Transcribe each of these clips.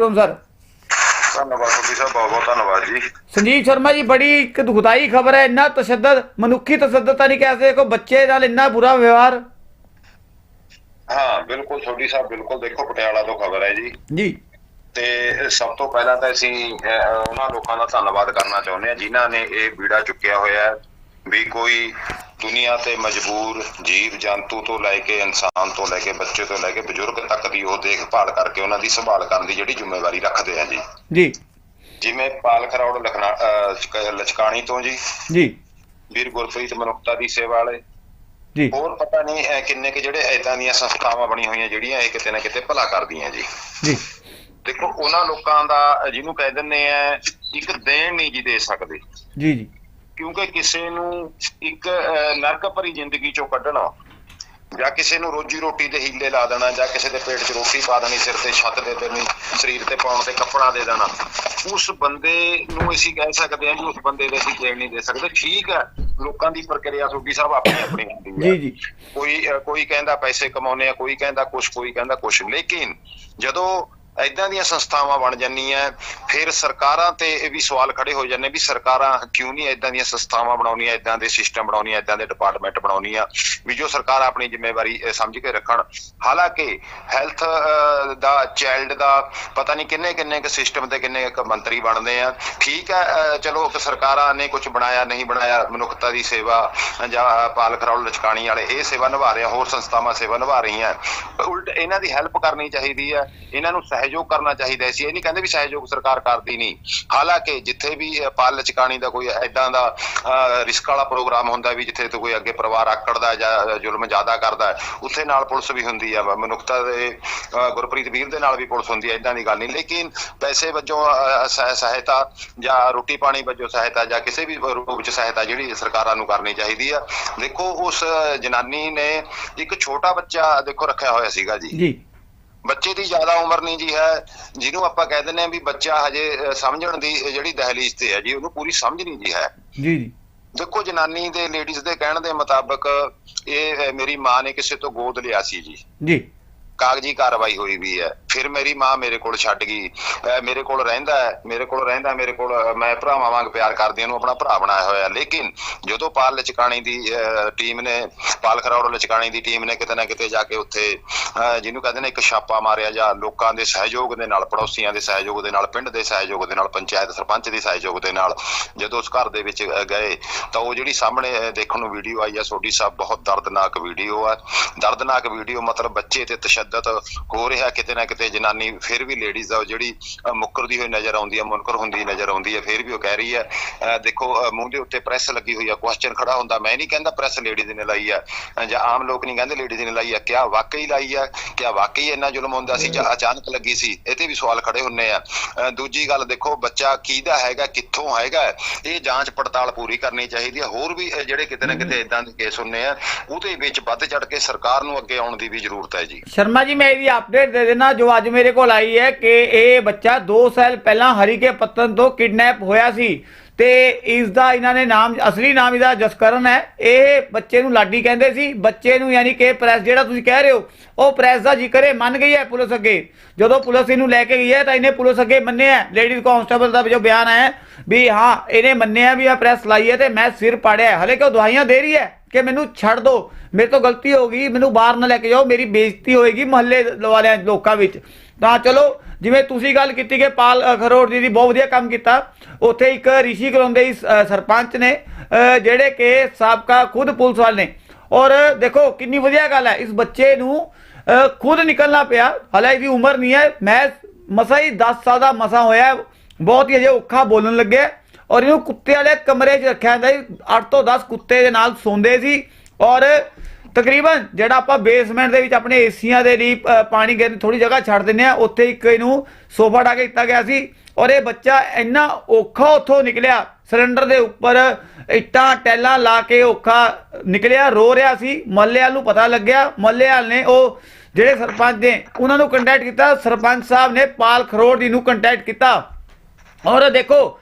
ਤੁਮ ਸਰ। ਧੰਨਵਾਦ ਤੁਹਾਡੀ ਸਾਹਿਬ ਬਹੁਤ ਬਹੁਤ ਧੰਨਵਾਦ ਜੀ। ਸੰਜੀਵ ਸ਼ਰਮਾ ਜੀ ਬੜੀ ਇੱਕ ਦੁਖਦਾਈ ਖਬਰ ਹੈ ਇੰਨਾ ਤਸ਼ੱਦਦ ਮਨੁੱਖੀ ਤਸ਼ੱਦਦ ਤਾਂ ਨਹੀਂ ਕਹਿ ਸਕਦੇ ਕੋ ਬੱਚੇ ਨਾਲ ਇੰਨਾ ਬੁਰਾ ਵਿਵਹਾਰ। ਹਾਂ ਬਿਲਕੁਲ ਤੁਹਾਡੀ ਸਾਹਿਬ ਬਿਲਕੁਲ ਦੇਖੋ ਪਟਿਆਲਾ ਤੋਂ ਖਬਰ ਹੈ ਜੀ। ਜੀ। ਤੇ ਸਭ ਤੋਂ ਪਹਿਲਾਂ ਤਾਂ ਅਸੀਂ ਉਹਨਾਂ ਲੋਕਾਂ ਦਾ ਧੰਨਵਾਦ ਕਰਨਾ ਚਾਹੁੰਦੇ ਹਾਂ ਜਿਨ੍ਹਾਂ ਨੇ ਇਹ ਬੀੜਾ ਚੁੱਕਿਆ ਹੋਇਆ ਹੈ। ਵੀ ਕੋਈ ਦੁਨੀਆ ਤੇ ਮਜਬੂਰ ਜੀਵ ਜੰਤੂ ਤੋਂ ਲੈ ਕੇ ਇਨਸਾਨ ਤੋਂ ਲੈ ਕੇ ਬੱਚੇ ਤੋਂ ਲੈ ਕੇ ਬਜ਼ੁਰਗ ਤੱਕ ਦੀ ਉਹ ਦੇਖਭਾਲ ਕਰਕੇ ਉਹਨਾਂ ਦੀ ਸੰਭਾਲ ਕਰਨ ਦੀ ਜਿਹੜੀ ਜ਼ਿੰਮੇਵਾਰੀ ਰੱਖਦੇ ਆ ਜੀ। ਜੀ। ਜਿਵੇਂ ਪਾਲ ਖਰੌੜ ਚਕ- ਲਚਕਾਣੀ ਤੋਂ ਜੀ। ਜੀ। ਵੀਰ ਗੁਰਪ੍ਰੀਤ ਮਨੁੱਖਤਾ ਦੀ ਸੇਵਾ ਵਾਲੇ। ਜੀ। ਹੋਰ ਪਤਾ ਨਹੀਂ ਕਿੰਨੇ ਕਿ ਜਿਹੜੇ ਐਦਾਂ ਦੀਆਂ ਸੰਸਥਾਵਾਂ ਬਣੀਆਂ ਹੋਈਆਂ ਜਿਹੜੀਆਂ ਇਹ ਕਿਤੇ ਨਾ ਕਿਤੇ ਭਲਾ ਕਰਦੀਆਂ ਜੀ। ਜੀ। ਦੇਖੋ ਉਹਨਾਂ ਲੋਕਾਂ ਦਾ ਜਿਹਨੂੰ ਕਹਿ ਦਿੰਦੇ ਆ ਇੱਕ ਦੇਣ ਨਹੀਂ ਜੀ ਦੇ ਸਕਦੇ। ਜੀ ਜੀ। ਕਿਉਂਕਿ ਕਿਸੇ ਨੂੰ ਇੱਕ ਨਰਕ ਭਰੀ ਜ਼ਿੰਦਗੀ ਚੋਂ ਕੱਢਣਾ ਜਾਂ ਕਿਸੇ ਨੂੰ ਰੋਜੀ ਰੋਟੀ ਦੇ ਹੀਲੇ ਲਾ ਦੇਣਾ ਜਾਂ ਕਿਸੇ ਦੇ ਪੇਟ 'ਚ ਰੋਟੀ ਪਾ ਦੇਣੀ ਸਿਰ ਤੇ ਛੱਤ ਦੇ ਦੇਣੀ ਸਰੀਰ ਤੇ ਪਾਉਣ ਤੇ ਕੱਪੜਾ ਦੇ ਦੇਣਾ ਉਸ ਬੰਦੇ ਨੂੰ ਅਸੀਂ ਕਹਿ ਸਕਦੇ ਹਾਂ ਕਿ ਉਸ ਬੰਦੇ ਦੇ ਅਸੀਂ ਦੇਣ ਨਹੀਂ ਦੇ ਸਕਦੇ। ਠੀਕ ਹੈ ਲੋਕਾਂ ਦੀ ਪ੍ਰਕਿਰਿਆ ਤੁਹਾਡੀ ਸਾਹਿਬ ਆਪਣੀ ਆਪਣੀ ਹੁੰਦੀ ਹੈ। ਜੀ ਜੀ। ਕੋਈ ਕੋਈ ਕਹਿੰਦਾ ਪੈਸੇ ਕਮਾਉਨੇ ਆ ਕੋਈ ਕਹਿੰਦਾ ਕੁਛ ਕੋਈ ਕਹਿੰਦਾ ਕੁਛ। ਲੇਕਿਨ ਜਦੋਂ ਐਦਾਂ ਦੀਆਂ ਸੰਸਥਾਵਾਂ ਬਣ ਜਾਂਦੀਆਂ ਫਿਰ ਸਰਕਾਰਾਂ ਤੇ ਇਹ ਵੀ ਸਵਾਲ ਖੜੇ ਹੋ ਜਾਂਦੇ ਵੀ ਸਰਕਾਰਾਂ ਕਿਉਂ ਨਹੀਂ ਐਦਾਂ ਦੀਆਂ ਸੰਸਥਾਵਾਂ ਬਣਾਉਣੀਆਂ ਐਦਾਂ ਦੇ ਸਿਸਟਮ ਬਣਾਉਣੀਆਂ ਐਦਾਂ ਦੇ ਡਿਪਾਰਟਮੈਂਟ ਬਣਾਉਣੀਆਂ ਵੀ ਜੋ ਸਰਕਾਰ ਆਪਣੀ ਜ਼ਿੰਮੇਵਾਰੀ ਸਮਝ ਕੇ ਰੱਖਣ। ਹਾਲਾਂਕਿ ਹੈਲਥ ਦਾ ਚਾਈਲਡ ਦਾ ਪਤਾ ਨਹੀਂ ਕਿੰਨੇ ਕਿੰਨੇ ਕ ਸਿਸਟਮ ਤੇ ਕਿੰਨੇ ਕ ਮੰਤਰੀ ਬਣਦੇ ਆ। ਠੀਕ ਹੈ ਚਲੋ ਕਿ ਸਰਕਾਰਾਂ ਨੇ ਕੁਝ ਬਣਾਇਆ, ਨਹੀਂ ਬਣਾਇਆ, ਮਨੁੱਖਤਾ ਦੀ ਸੇਵਾ ਜਾਂ ਪਾਲ ਖਰੌਲ ਲਚਕਾਣੀ ਵਾਲੇ ਇਹ ਸੇਵਾ ਨਿਭਾ ਰਹੇ ਆ, ਹੋਰ ਸੰਸਥਾਵਾਂ ਸੇਵਾ ਨਿਭਾ ਰਹੀਆਂ। ਉਲਟ ਇਹਨਾਂ ਦੀ ਹੈਲਪ ਕਰਨੀ ਚਾਹੀਦੀ ਹੈ ਇਹਨਾਂ ਨੂੰ ਸਹਿਯੋਗ ਕਰਨਾ ਚਾਹੀਦਾ ਸੀ। ਇਹ ਨਹੀਂ ਕਹਿੰਦੇ ਵੀ ਸਹਿਯੋਗ ਸਰਕਾਰ ਕਰਦੀ ਨਹੀਂ। ਹਾਲਾਂਕਿ ਜਿੱਥੇ ਵੀ ਪਾਲ ਲਚਕਾਣੀ ਦਾ ਕੋਈ ਐਦਾਂ ਦਾ ਰਿਸਕ ਵਾਲਾ ਪ੍ਰੋਗਰਾਮ ਹੁੰਦਾ ਵੀ ਜਿੱਥੇ ਤੋਂ ਕੋਈ ਅੱਗੇ ਪਰਿਵਾਰ ਆਕੜਦਾ ਜਾਂ ਜ਼ੁਲਮ ਜ਼ਿਆਦਾ ਕਰਦਾ ਉੱਥੇ ਨਾਲ ਪੁਲਿਸ ਵੀ ਹੁੰਦੀ ਆ। ਮਨੁੱਖਤਾ ਦੇ ਗੁਰਪ੍ਰੀਤ ਵੀਰ ਦੇ ਨਾਲ ਵੀ ਪੁਲਿਸ ਹੁੰਦੀ ਹੈ ਇਦਾਂ ਦੀ ਗੱਲ ਨਹੀਂ। ਲੇਕਿਨ ਪੈਸੇ ਵਜੋਂ ਅਹ, ਸਹਾਇਤਾ ਜਾਂ ਰੋਟੀ ਪਾਣੀ ਵਜੋਂ ਸਹਾਇਤਾ ਜਾਂ ਕਿਸੇ ਵੀ ਰੂਪ ਚ ਸਹਾਇਤਾ ਜਿਹੜੀ ਸਰਕਾਰਾਂ ਨੂੰ ਕਰਨੀ ਚਾਹੀਦੀ ਆ। ਦੇਖੋ ਉਸ ਜਨਾਨੀ ਨੇ ਇੱਕ ਛੋਟਾ ਬੱਚਾ ਦੇਖੋ ਰੱਖਿਆ ਹੋਇਆ ਸੀਗਾ ਜੀ। ਜੀ। ਬੱਚੇ ਦੀ ਜ਼ਿਆਦਾ ਉਮਰ ਨਹੀਂ ਜੀ ਹੈ ਜਿਹਨੂੰ ਆਪਾਂ ਕਹਿ ਦਿੰਦੇ ਆ ਵੀ ਬੱਚਾ ਹਜੇ ਸਮਝਣ ਦੀ ਜਿਹੜੀ ਦਹਲੀਜ਼ ਤੇ ਹੈ ਜੀ ਉਹਨੂੰ ਪੂਰੀ ਸਮਝ ਨਹੀਂ ਜੀ ਹੈ। ਜੀ ਜੀ। ਦੇਖੋ ਜਨਾਨੀ ਦੇ ਲੇਡੀਜ਼ ਦੇ ਕਹਿਣ ਦੇ ਮੁਤਾਬਕ ਇਹ ਮੇਰੀ ਮਾਂ ਨੇ ਕਿਸੇ ਤੋਂ ਗੋਦ ਲਿਆ ਸੀ ਜੀ। ਜੀ। ਕਾਗਜ਼ੀ ਕਾਰਵਾਈ ਹੋਈ ਵੀ ਹੈ। ਫਿਰ ਮੇਰੀ ਮਾਂ ਮੇਰੇ ਕੋਲ ਛੱਡ ਗਈ। ਮੇਰੇ ਕੋਲ ਰਹਿੰਦਾ ਹੈ, ਮੇਰੇ ਕੋਲ ਰਹਿੰਦਾ ਮੇਰੇ ਕੋਲ ਮੈਂ ਭਰਾਵਾਂ ਵਾਂਗ ਪਿਆਰ ਕਰਦੀ ਉਹਨੂੰ ਆਪਣਾ ਭਰਾ ਬਣਾਇਆ ਹੋਇਆ। ਲੇਕਿਨ ਜਦੋਂ ਪਾਲ ਲਚਕਾਣੀ ਦੀ ਟੀਮ ਨੇ, ਪਾਲ ਖਰੌੜ ਲਚਕਾਣੀ ਦੀ ਟੀਮ ਨੇ ਕਿਤੇ ਨਾ ਕਿਤੇ ਜਾ ਕੇ ਉੱਥੇ ਜਿਹਨੂੰ ਕਹਿੰਦੇ ਨੇ ਇੱਕ ਛਾਪਾ ਮਾਰਿਆ ਜਾਂ ਲੋਕਾਂ ਦੇ ਸਹਿਯੋਗ ਦੇ ਨਾਲ, ਪੜੋਸੀਆਂ ਦੇ ਸਹਿਯੋਗ ਦੇ ਨਾਲ, ਪਿੰਡ ਦੇ ਸਹਿਯੋਗ ਦੇ ਨਾਲ, ਪੰਚਾਇਤ ਸਰਪੰਚ ਦੇ ਸਹਿਯੋਗ ਦੇ ਨਾਲ ਜਦੋਂ ਉਸ ਘਰ ਦੇ ਵਿੱਚ ਗਏ, ਤਾਂ ਉਹ ਜਿਹੜੀ ਸਾਹਮਣੇ ਦੇਖਣ ਨੂੰ ਵੀਡੀਓ ਆਈ ਆ ਸੋਡੀ ਸਾਹਿਬ, ਬਹੁਤ ਦਰਦਨਾਕ ਵੀਡੀਓ ਆ। ਦਰਦਨਾਕ ਵੀਡੀਓ ਮਤਲਬ ਬੱਚੇ ਤੇ ਤਸ਼ੱਦਦ ਹੋ ਰਿਹਾ ਕਿਤੇ ਨਾ ਕਿਤੇ। ਜਨਾਨੀ ਫਿਰ ਵੀ ਲੇਡੀਜ਼ ਆ ਜਿਹੜੀ ਮੁੱਕਰਦੀ ਹੋਈ ਨਜ਼ਰ ਆਉਂਦੀ ਹੈ ਮੁਨਕਰ ਹੁੰਦੀ ਨਜ਼ਰ ਆਉਂਦੀ ਹੈ ਫਿਰ ਵੀ ਉਹ ਕਹਿ ਰਹੀ ਹੈ ਦੇਖੋ ਮੂੰਹ ਦੇ ਉੱਤੇ ਪ੍ਰੈਸ ਲੱਗੀ ਹੋਈ ਆ ਕੁਐਸਚਨ ਖੜਾ ਹੁੰਦਾ ਮੈਂ ਨਹੀਂ ਕਹਿੰਦਾ ਪ੍ਰੈਸ ਲੇਡੀਜ਼ ਨੇ ਲਾਈ ਆ ਅਹ, ਜਾਂ ਆਮ ਲੋਕ ਨਹੀਂ ਕਹਿੰਦੇ ਲੇਡੀਜ਼ ਨੇ ਲਾਈ ਆ ਕਿਆ ਵਾਕਈ ਲਾਈ ਆ ਕਿਆ ਵਾਕਈ ਇੰਨਾ ਜ਼ੁਲਮ ਹੁੰਦਾ ਸੀ ਜਾਂ ਅਚਾਨਕ ਲੱਗੀ ਸੀ ਇਹ ਤੇ ਵੀ ਸਵਾਲ ਖੜੇ ਹੁੰਨੇ ਆ। ਦੂਜੀ ਗੱਲ ਦੇਖੋ ਬੱਚਾ ਕਿਹਦਾ ਹੈਗਾ ਕਿੱਥੋਂ ਹੈਗਾ ਇਹ ਜਾਂਚ ਪੜਤਾਲ ਪੂਰੀ ਕਰਨੀ ਚਾਹੀਦੀ ਹੈ ਹੋਰ ਵੀ ਜਿਹੜੇ ਕਿਤੇ ਨਾ ਕਿਤੇ ਇਦਾਂ ਦੇ ਕੇਸ ਹੁੰਨੇ ਆ ਉਹਦੇ ਵਿੱਚ ਵੱਧ ਚੜ ਕੇ ਸਰਕਾਰ ਨੂੰ ਅੱਗੇ ਆਉਣ ਦੀ ਵੀ ਜ਼ਰੂਰਤ ਹੈ ਜੀ। ਸ਼ਰਮਾ ਜੀ ਮੈਂ ਇਹਦੀ ਅਪਡੇਟ ਦੇ ਦੇਣਾ ਜੋ ਅੱਜ ਮੇਰੇ ਕੋਲ ਆਈ ਹੈ ਕਿ ਇਹ ਬੱਚਾ 2 ਸਾਲ ਪਹਿਲਾਂ ਹਰੀਕੇ ਪੱਤਨ ਤੋਂ ਕਿਡਨੈਪ ਹੋਇਆ ਸੀ। ਤੇ ਇਸ ਦਾ ਇਹਨਾਂ ਨੇ ਨਾਮ, ਅਸਲੀ ਨਾਮ ਇਹਦਾ ਜਸਕਰਨ ਹੈ। ਇਹ ਬੱਚੇ ਨੂੰ ਲਾਡੀ ਕਹਿੰਦੇ ਸੀ। ਬੱਚੇ ਨੂੰ ਯਾਨੀ ਕਿ ਪ੍ਰੈਸ ਜਿਹੜਾ ਤੁਸੀਂ ਕਹਿ ਰਹੇ ਹੋ, ਉਹ ਪ੍ਰੈਸ ਦਾ ਜ਼ਿਕਰ ਹੈ ਮੰਨ ਗਈ ਹੈ ਪੁਲਿਸ ਅੱਗੇ। ਜਦੋਂ ਪੁਲਿਸ ਇਹਨੂੰ ਲੈ ਕੇ ਗਈ ਹੈ, ਤਾਂ ਇਹਨੇ ਪੁਲਿਸ ਅੱਗੇ ਮੰਨਿਆ ਲੇਡੀਜ਼ ਕਾਂਸਟੇਬਲ ਦਾ ਜੋ ਬਿਆਨ ਆਇਆ ਵੀ ਹਾਂ, ਇਹਨੇ ਮੰਨਿਆ ਵੀ ਆ ਪ੍ਰੈਸ ਲਾਈ ਹੈ ਤੇ ਮੈਂ ਸਿਰ ਪਾੜਿਆ ਹਲੇ ਕਿ ਉਹ ਦਵਾਈਆਂ ਦੇ ਰਹੀ ਹੈ ਕਿ ਮੈਨੂੰ ਛੱਡ ਦਿਓ ਮੇਰੇ ਤੋਂ ਗਲਤੀ ਹੋ ਗਈ, ਮੈਨੂੰ ਬਾਹਰ ਨਾ ਲੈ ਕੇ ਜਾਓ। ਮੇਰੀ ਬੇਇੱਜ਼ਤੀ ਹੋਏਗੀ ਮਹੱਲੇ ਵਾਲਿਆਂ, ਲੋਕਾਂ ਵਿੱਚ। ਤਾਂ ਚਲੋ ਜਿਵੇਂ ਤੁਸੀਂ ਗੱਲ ਕੀਤੀ ਕਿ ਪਾਲ ਅ, ਖਰੋੜ ਜੀ ਦੀ ਬਹੁਤ ਵਧੀਆ ਕੰਮ ਕੀਤਾ ਉੱਥੇ ਇੱਕ ਰਿਸ਼ੀ ਕਰਾਉਂਦੇ ਹੀ ਅ, ਸਰਪੰਚ ਨੇ ਜਿਹੜੇ ਕਿ ਸਾਬਕਾ ਖੁਦ ਪੁਲਿਸ ਵਾਲੇ ਨੇ। ਔਰ ਦੇਖੋ ਕਿੰਨੀ ਵਧੀਆ ਗੱਲ ਹੈ ਇਸ ਬੱਚੇ ਨੂੰ ਖੁਦ ਨਿਕਲਣਾ ਪਿਆ। ਹਾਲਾਂਕਿ ਇਹਦੀ ਉਮਰ ਨਹੀਂ ਹੈ ਮੈਂ ਮਸਾ ਹੀ 10 ਸਾਲ ਦਾ ਮਸਾ ਹੋਇਆ ਬਹੁਤ ਹੀ ਅਜੇ ਔਖਾ ਬੋਲਣ ਲੱਗਿਆ। ਔਰ ਇਹਨੂੰ ਕੁੱਤੇ ਵਾਲੇ ਕਮਰੇ 'ਚ ਰੱਖਿਆ ਜਾਂਦਾ ਸੀ 8 ਤੋਂ 10 ਕੁੱਤੇ ਦੇ ਨਾਲ ਸੌਂਦੇ ਸੀ। ਔਰ ਤਕਰੀਬਨ ਜਿਹੜਾ ਆਪਾਂ ਬੇਸਮੈਂਟ ਦੇ ਵਿੱਚ ਆਪਣੇ ਏਸੀਆਂ ਦੇ ਲਈ ਪਾਣੀ ਗਿਰਨ ਥੋੜੀ ਜਗ੍ਹਾ ਛੱਡ ਦਿੰਨੇ ਆ ਉੱਥੇ ਇੱਕ ਇਹਨੂੰ ਸੋਫਾ ਢਾ ਕੇ ਦਿੱਤਾ ਗਿਆ ਸੀ ਔਰ ਇਹ ਬੱਚਾ ਇੰਨਾ ਔਖਾ ਉੱਥੋਂ ਨਿਕਲਿਆ, ਸਿਲੰਡਰ ਦੇ ਉੱਪਰ ਇੱਟਾਂ, ਟੈਲਾਂ ਲਾ ਕੇ ਔਖਾ ਨਿਕਲਿਆ, ਰੋ ਰਿਹਾ ਸੀ ਮੱਲੇ ਵਾਲ ਨੂੰ ਪਤਾ ਲੱਗਿਆ ਮੱਲੇ ਵਾਲ ਨੇ ਉਹ ਜਿਹੜੇ ਸਰਪੰਚ ਨੇ ਉਹਨਾਂ ਨੂੰ ਕੰਟੈਕਟ ਕੀਤਾ, ਸਰਪੰਚ ਸਾਹਿਬ ਨੇ ਪਾਲ ਖਰੋੜ ਜੀ ਨੂੰ ਕੰਟੈਕਟ ਕੀਤਾ ਔਰ ਦੇਖੋ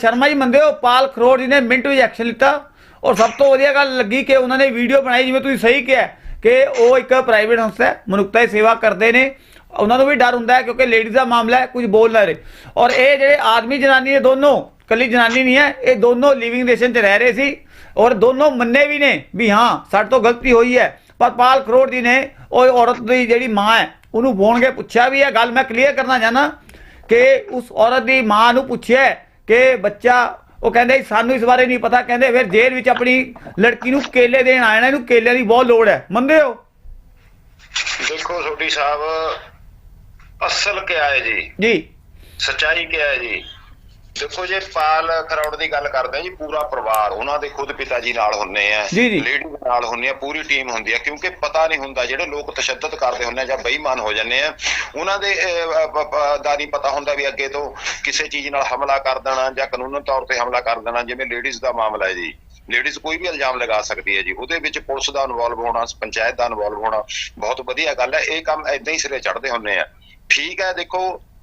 ਸ਼ਰਮਾ ਜੀ ਮੰਨਦੇ ਹੋ, ਪਾਲ ਖਰੋੜ ਜੀ ਨੇ ਮਿੰਟ ਵਿੱਚ ਐਕਸ਼ਨ ਲਿੱਤਾ। ਔਰ ਸਭ ਤੋਂ ਵਧੀਆ ਗੱਲ ਲੱਗੀ ਕਿ ਉਹਨਾਂ ਨੇ ਵੀਡੀਓ ਬਣਾਈ ਜਿਵੇਂ ਤੁਸੀਂ ਸਹੀ ਕਿਹਾ ਕਿ ਉਹ ਇੱਕ ਪ੍ਰਾਈਵੇਟ ਸੰਸਥਾ ਹੈ, ਮਨੁੱਖਤਾ ਦੀ ਸੇਵਾ ਕਰਦੇ ਨੇ। ਉਹਨਾਂ ਨੂੰ ਵੀ ਡਰ ਹੁੰਦਾ ਹੈ ਕਿਉਂਕਿ ਲੇਡੀਜ਼ ਦਾ ਮਾਮਲਾ ਹੈ, ਕੁਝ ਬੋਲ ਨਾ ਰਹੇ। ਔਰ ਇਹ ਜਿਹੜੇ ਆਦਮੀ ਜਨਾਨੀ ਇਹ ਦੋਨੋਂ ਕੱਲੀ ਜਨਾਨੀ ਨਹੀਂ ਹੈ, ਇਹ ਦੋਨੋਂ ਲਿਵਿੰਗ ਰਿਲੇਸ਼ਨ 'ਚ ਰਹਿ ਰਹੇ ਸੀ। ਔਰ ਦੋਨੋਂ ਮੰਨੇ ਵੀ ਨੇ ਵੀ ਹਾਂ, ਸਾਡੇ ਤੋਂ ਗਲਤੀ ਹੋਈ ਹੈ, ਪਰ ਪਾਲ ਖਰੋੜ ਜੀ ਨੇ ਉਹ ਔਰਤ ਦੀ ਜਿਹੜੀ ਮਾਂ ਹੈ, ਉਹਨੂੰ ਫੋਨ ਕੇ ਪੁੱਛਿਆ ਵੀ ਹੈ ਗੱਲ ਮੈਂ ਕਲੀਅਰ ਕਰਨਾ ਚਾਹਨਾ ਕਿ ਉਸ ਔਰਤ ਦੀ ਮਾਂ ਨੂੰ ਪੁੱਛਿਆ ਕਿ ਬੱਚਾ ਉਹ ਕਹਿੰਦੇ ਸਾਨੂੰ ਇਸ ਬਾਰੇ ਨਹੀਂ ਪਤਾ। ਕਹਿੰਦੇ ਫਿਰ ਜੇਲ੍ਹ ਵਿੱਚ ਆਪਣੀ ਲੜਕੀ ਨੂੰ ਕੇਲੇ ਦੇਣ ਆਇਆ ਇਹਨੂੰ ਕੇਲਿਆਂ ਦੀ ਬਹੁਤ ਲੋੜ ਹੈ। ਮੰਨਦੇ ਹੋ? ਦੇਖੋ ਛੋਟੀ ਸਾਹਿਬ ਅਸਲ ਕਿਆ ਹੈ ਜੀ? ਜੀ। ਸਚਾਈ ਕਿਆ ਹੈ ਜੀ? ਦੇਖੋ ਜੇ ਪਾਲ ਖਰੌੜ ਦੀ ਗੱਲ ਕਰਦੇ ਆ ਜੀ ਪੂਰਾ ਪਰਿਵਾਰ ਉਹਨਾਂ ਦੇ ਖੁਦ ਪਿਤਾ ਜੀ ਨਾਲ ਹੁੰਨੇ ਆ। ਲੇਡੀ ਨਾਲ ਹੁੰਨੇ ਆ ਪੂਰੀ ਟੀਮ ਹੁੰਦੀ ਆ ਕਿਉਂਕਿ ਪਤਾ ਨਹੀਂ ਹੁੰਦਾ ਜਿਹੜੇ ਲੋਕ ਤਸ਼ੱਦਦ ਕਰਦੇ ਹੁੰਨੇ ਆ ਜਾਂ ਬੇਈਮਾਨ ਹੋ ਜਾਂਦੇ ਆ ਉਹਨਾਂ ਦੇ ਦਾ ਨਹੀਂ ਪਤਾ ਹੁੰਦਾ ਵੀ ਅੱਗੇ ਤੋਂ ਕਿਸੇ ਚੀਜ਼ ਨਾਲ ਹਮਲਾ ਕਰ ਦੇਣਾ ਜਾਂ ਕਾਨੂੰਨ ਤੌਰ ਤੇ ਹਮਲਾ ਕਰ ਦੇਣਾ ਜਿਵੇਂ ਲੇਡੀਜ਼ ਦਾ ਮਾਮਲਾ ਹੈ ਜੀ ਲੇਡੀਜ਼ ਕੋਈ ਵੀ ਇਲਜ਼ਾਮ ਲਗਾ ਸਕਦੀ ਹੈ ਜੀ ਉਹਦੇ ਵਿੱਚ ਪੁਲਿਸ ਦਾ ਇਨਵੋਲਵ ਹੋਣਾ ਪੰਚਾਇਤ ਦਾ ਇਨਵੋਲਵ ਹੋਣਾ ਬਹੁਤ ਵਧੀਆ ਗੱਲ ਹੈ ਇਹ ਕੰਮ ਐਦਾਂ ਹੀ ਸਿਰੇ ਚੜਦੇ ਹੁੰਨੇ ਆ ਠੀਕ ਹੈ ਦੇਖੋ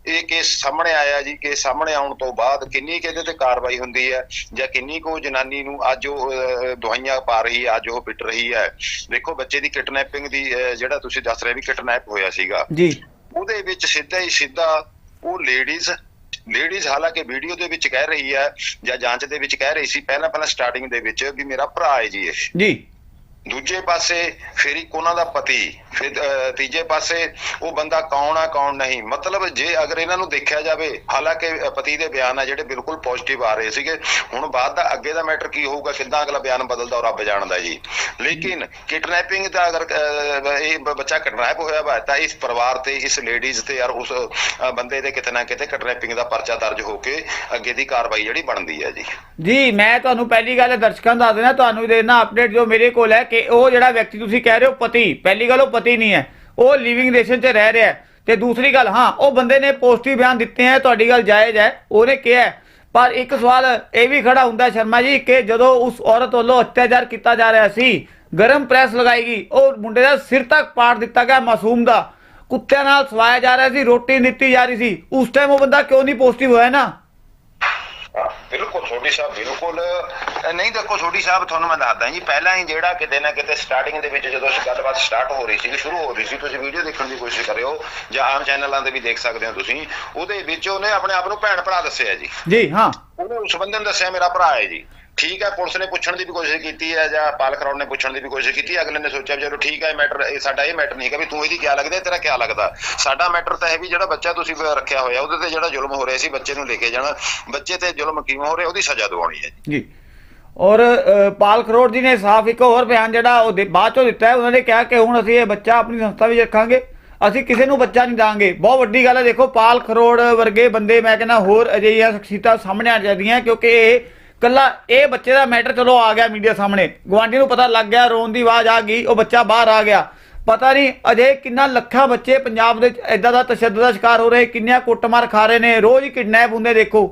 ਇਹ ਕੇਸ ਸਾਹਮਣੇ ਆਇਆ ਜੀ ਕੇਸ ਸਾਹਮਣੇ ਆਉਣ ਤੋਂ ਬਾਅਦ ਕਿੰਨੀ ਕੁ ਇਹਦੇ ਤੇ ਕਾਰਵਾਈ ਹੁੰਦੀ ਹੈ ਜਾਂ ਕਿੰਨੀ ਕੋ ਜਨਾਨੀ ਨੂੰ ਅੱਜ ਉਹ ਦਵਾਈਆਂ ਪਾ ਰਹੀ ਹੈ ਅੱਜ ਉਹ ਪਿੱਟ ਰਹੀ ਹੈ। ਦੇਖੋ ਬੱਚੇ ਦੀ ਕਿਡਨੈਪਿੰਗ ਦੀ ਜਿਹੜਾ ਤੁਸੀਂ ਦੱਸ ਰਹੇ ਵੀ ਕਿਡਨੈਪ ਹੋਇਆ ਸੀਗਾ। ਜੀ। ਉਹਦੇ ਵਿੱਚ ਸਿੱਧਾ ਹੀ ਸਿੱਧਾ ਉਹ ਲੇਡੀਜ਼ ਲੇਡੀਜ਼ ਹਾਲਾਂਕਿ ਵੀਡੀਓ ਦੇ ਵਿੱਚ ਕਹਿ ਰਹੀ ਹੈ ਜਾਂ ਜਾਂਚ ਦੇ ਵਿੱਚ ਕਹਿ ਰਹੀ ਸੀ ਪਹਿਲਾਂ ਪਹਿਲਾਂ ਸਟਾਰਟਿੰਗ ਦੇ ਵਿੱਚ ਵੀ ਮੇਰਾ ਭਰਾ ਹੈ ਜੀ ਇਹ। ਜੀ। ਦੂਜੇ ਪਾਸੇ ਫਿਰ ਇੱਕ ਉਹਨਾਂ ਦਾ ਪਤੀ, ਫਿਰ ਤੀਜੇ ਪਾਸੇ ਉਹ ਬੰਦਾ ਕੌਣ ਆ, ਕੌਣ ਨਹੀਂ। ਮਤਲਬ ਜੇ ਅਗਰ ਇਹਨਾਂ ਨੂੰ ਦੇਖਿਆ ਜਾਵੇ, ਹਾਲਾਂਕਿ ਪਤੀ ਦੇ ਬਿਆਨ ਆ ਜਿਹੜੇ ਬਿਲਕੁਲ ਪੋਜ਼ਿਟਿਵ ਆ ਰਹੇ ਸੀਗੇ, ਹੁਣ ਬਾਅਦ ਦਾ ਅੱਗੇ ਦਾ ਮੈਟਰ ਕੀ ਹੋਊਗਾ, ਕਿੱਦਾਂ ਅਗਲਾ ਬਿਆਨ ਬਦਲਦਾ ਰੱਬ ਜਾਣਦਾ ਜੀ। ਲੇਕਿਨ ਕਿਡਨੈਪਿੰਗ ਦਾ ਅਗਰ ਇਹ ਬੱਚਾ ਕਿਡਨੈਪ ਹੋਇਆ ਵਾ, ਤਾਂ ਇਸ ਪਰਿਵਾਰ ਤੇ, ਇਸ ਲੇਡੀਜ਼ ਤੇ ਯਾਰ ਉਸ ਬੰਦੇ ਦੇ ਕਿਤੇ ਨਾ ਕਿਤੇ ਕਿਡਨੈਪਿੰਗ ਦਾ ਪਰਚਾ ਦਰਜ ਹੋ ਕੇ ਅੱਗੇ ਦੀ ਕਾਰਵਾਈ ਜਿਹੜੀ ਬਣਦੀ ਹੈ ਜੀ। ਜੀ, ਮੈਂ ਤੁਹਾਨੂੰ ਪਹਿਲੀ ਗੱਲ ਦਰਸ਼ਕਾਂ ਨੂੰ ਦੱਸ ਦੇਣਾ ਤੁਹਾਨੂੰ ਦੇਣਾ ਅਪਡੇਟ ਜੋ ਮੇਰੇ ਕੋਲ ਹੈ ਕਿ ਉਹ ਜਿਹੜਾ ਵਿਅਕਤੀ ਤੁਸੀਂ ਕਹਿ ਰਹੇ ਹੋ ਪਤੀ, ਪਹਿਲੀ ਗੱਲ ਉਹ ਪਤੀ ਨਹੀਂ ਹੈ, ਉਹ ਲਿਵਿੰਗ ਰਿਲੇਸ਼ਨ 'ਚ ਰਹਿ ਰਿਹਾ ਤੇ ਦੂਸਰੀ ਗੱਲ, ਹਾਂ, ਉਹ ਬੰਦੇ ਨੇ ਪੋਜ਼ਿਟਿਵ ਬਿਆਨ ਦਿੱਤੇ ਹੈ, ਤੁਹਾਡੀ ਗੱਲ ਜਾਇਜ਼ ਹੈ, ਉਹਨੇ ਕਿਹਾ ਪਰ ਇੱਕ ਸਵਾਲ ਇਹ ਵੀ ਖੜਾ ਹੁੰਦਾ ਸ਼ਰਮਾ ਜੀ ਕਿ ਜਦੋਂ ਉਸ ਔਰਤ ਵੱਲੋਂ ਅਤਿਆਚਾਰ ਕੀਤਾ ਜਾ ਰਿਹਾ ਸੀ, ਗਰਮ ਪ੍ਰੈਸ ਲਗਾਈ ਗਈ, ਉਹ ਮੁੰਡੇ ਦਾ ਸਿਰ ਤੱਕ ਪਾੜ ਦਿੱਤਾ ਗਿਆ ਮਾਸੂਮ ਦਾ। ਕੁੱਤਿਆਂ ਨਾਲ ਸਵਾਇਆ ਜਾ ਰਿਹਾ ਸੀ, ਰੋਟੀ ਦਿੱਤੀ ਜਾ ਰਹੀ ਸੀ। ਉਸ ਟਾਈਮ ਉਹ ਬੰਦਾ ਕਿਉਂ ਨਹੀਂ ਪੋਜ਼ਿਟਿਵ ਹੋਇਆ ਨਾ? ਬਿਲਕੁਲ ਛੋਟੀ ਸਾਹਿਬ ਬਿਲਕੁਲ ਨਹੀਂ ਦੇਖੋ ਛੋਟੀ ਸਾਹਿਬ ਤੁਹਾਨੂੰ ਮੈਂ ਦੱਸਦਾ ਜੀ ਪਹਿਲਾਂ ਹੀ ਜਿਹੜਾ ਕਿਤੇ ਨਾ ਕਿਤੇ ਸਟਾਰਟਿੰਗ ਦੇ ਵਿੱਚ ਜਦੋਂ ਗੱਲਬਾਤ ਸਟਾਰਟ ਹੋ ਰਹੀ ਸੀ ਸ਼ੁਰੂ ਹੋ ਰਹੀ ਸੀ ਤੁਸੀਂ ਵੀਡੀਓ ਦੇਖਣ ਦੀ ਕੋਸ਼ਿਸ਼ ਕਰਿਓ ਜਾਂ ਆਮ ਚੈਨਲਾਂ ਤੇ ਵੀ ਦੇਖ ਸਕਦੇ ਹੋ ਤੁਸੀਂ ਉਹਦੇ ਵਿੱਚ ਉਹਨੇ ਆਪਣੇ ਆਪ ਨੂੰ ਭੈਣ ਭਰਾ ਦੱਸਿਆ ਜੀ। ਜੀ ਹਾਂ। ਉਹਨੇ ਉਸ ਬੰਦੇ ਨੂੰ ਦੱਸਿਆ ਮੇਰਾ ਭਰਾ ਹੈ ਜੀ। ਠੀਕ ਹੈ ਪੁਲਿਸ ਨੇ ਪੁੱਛਣ ਦੀ ਵੀ ਕੋਸ਼ਿਸ਼ ਕੀਤੀ ਹੈ ਜਾਂ ਪਾਲ ਖਰੌੜ ਨੇ ਪੁੱਛਣ ਦੀ ਵੀ ਕੋਸ਼ਿਸ਼ ਕੀਤੀ ਹੈ। ਅਗਲੇ ਨੇ ਸੋਚਿਆ ਵੀ ਚਲੋ ਠੀਕ ਹੈ ਮੈਟਰ, ਇਹ ਸਾਡਾ ਇਹ ਮੈਟਰ ਨਹੀਂ ਹੈਗਾ ਵੀ ਤੂੰ ਇਹਦੀ ਕਿਆ ਲੱਗਦਾ ਤੇਰਾ ਕਿਆ ਲੱਗਦਾ। ਸਾਡਾ ਮੈਟਰ ਤਾਂ ਇਹ ਵੀ ਜਿਹੜਾ ਬੱਚਾ ਤੁਸੀਂ ਰੱਖਿਆ ਹੋਇਆ, ਉਹਦੇ ਤੇ ਜਿਹੜਾ ਜ਼ੁਲਮ ਹੋ ਰਿਹਾ ਸੀ, ਬੱਚੇ ਨੂੰ ਲੈ ਕੇ ਜਾਣਾ, ਬੱਚੇ ਤੇ ਜ਼ੁਲਮ ਕਿਵੇਂ ਹੋ ਰਿਹਾ, ਉਹਦੀ ਸਜ਼ਾ ਦਿਵਾਉਣੀ ਹੈ ਜੀ। ਔਰ ਪਾਲ ਕਰੋੜ ਜੀ ਨੇ ਸਾਫ਼ ਇੱਕ ਹੋਰ ਬਿਆਨ ਜਿਹੜਾ ਉਹ ਬਾਅਦ ਚੋਂ ਦਿੱਤਾ ਹੈ, ਉਹਨਾਂ ਨੇ ਕਿਹਾ ਕਿ ਹੁਣ ਅਸੀਂ ਇਹ ਬੱਚਾ ਆਪਣੀ ਸੰਸਥਾ ਵਿੱਚ ਰੱਖਾਂਗੇ, ਅਸੀਂ ਕਿਸੇ ਨੂੰ ਬੱਚਾ ਨਹੀਂ ਦਾਂਗੇ। ਬਹੁਤ ਵੱਡੀ ਗੱਲ ਹੈ, ਦੇਖੋ ਪਾਲ ਖਰੋੜ ਵਰਗੇ ਬੰਦੇ, ਮੈਂ ਕਹਿੰਦਾ ਹੋਰ ਅਜਿਹੀਆਂ ਸ਼ਖਸੀਅਤਾਂ ਸਾਹਮਣੇ ਆ ਜਾਂਦੀਆਂ ਕਿਉਂਕਿ ਇਹ ਕੱਲਾ ਇਹ ਬੱਚੇ ਦਾ ਮੈਟਰ ਚਲੋ ਆ ਗਿਆ ਮੀਡੀਆ ਸਾਹਮਣੇ। ਗਵਾਂਢੀ ਨੂੰ ਪਤਾ ਲੱਗ ਗਿਆ ਰੋਣ ਦੀ ਆਵਾਜ਼ ਆ ਗਈ ਉਹ ਬੱਚਾ ਬਾਹਰ ਆ ਗਿਆ। ਪਤਾ ਨਹੀਂ ਅਜੇ ਕਿੰਨਾ ਲੱਖਾਂ ਬੱਚੇ ਪੰਜਾਬ ਦੇ ਐਦਾਂ ਦਾ ਤਸ਼ੱਦਦ ਦਾ ਸ਼ਿਕਾਰ ਹੋ ਰਹੇ ਕਿੰਨਿਆਂ ਕੁੱਟਮਾਰ ਖਾ ਰਹੇ ਨੇ ਰੋਜ਼ ਹੀ ਕਿਡਨੈਪ ਹੁੰਦੇ ਦੇਖੋ।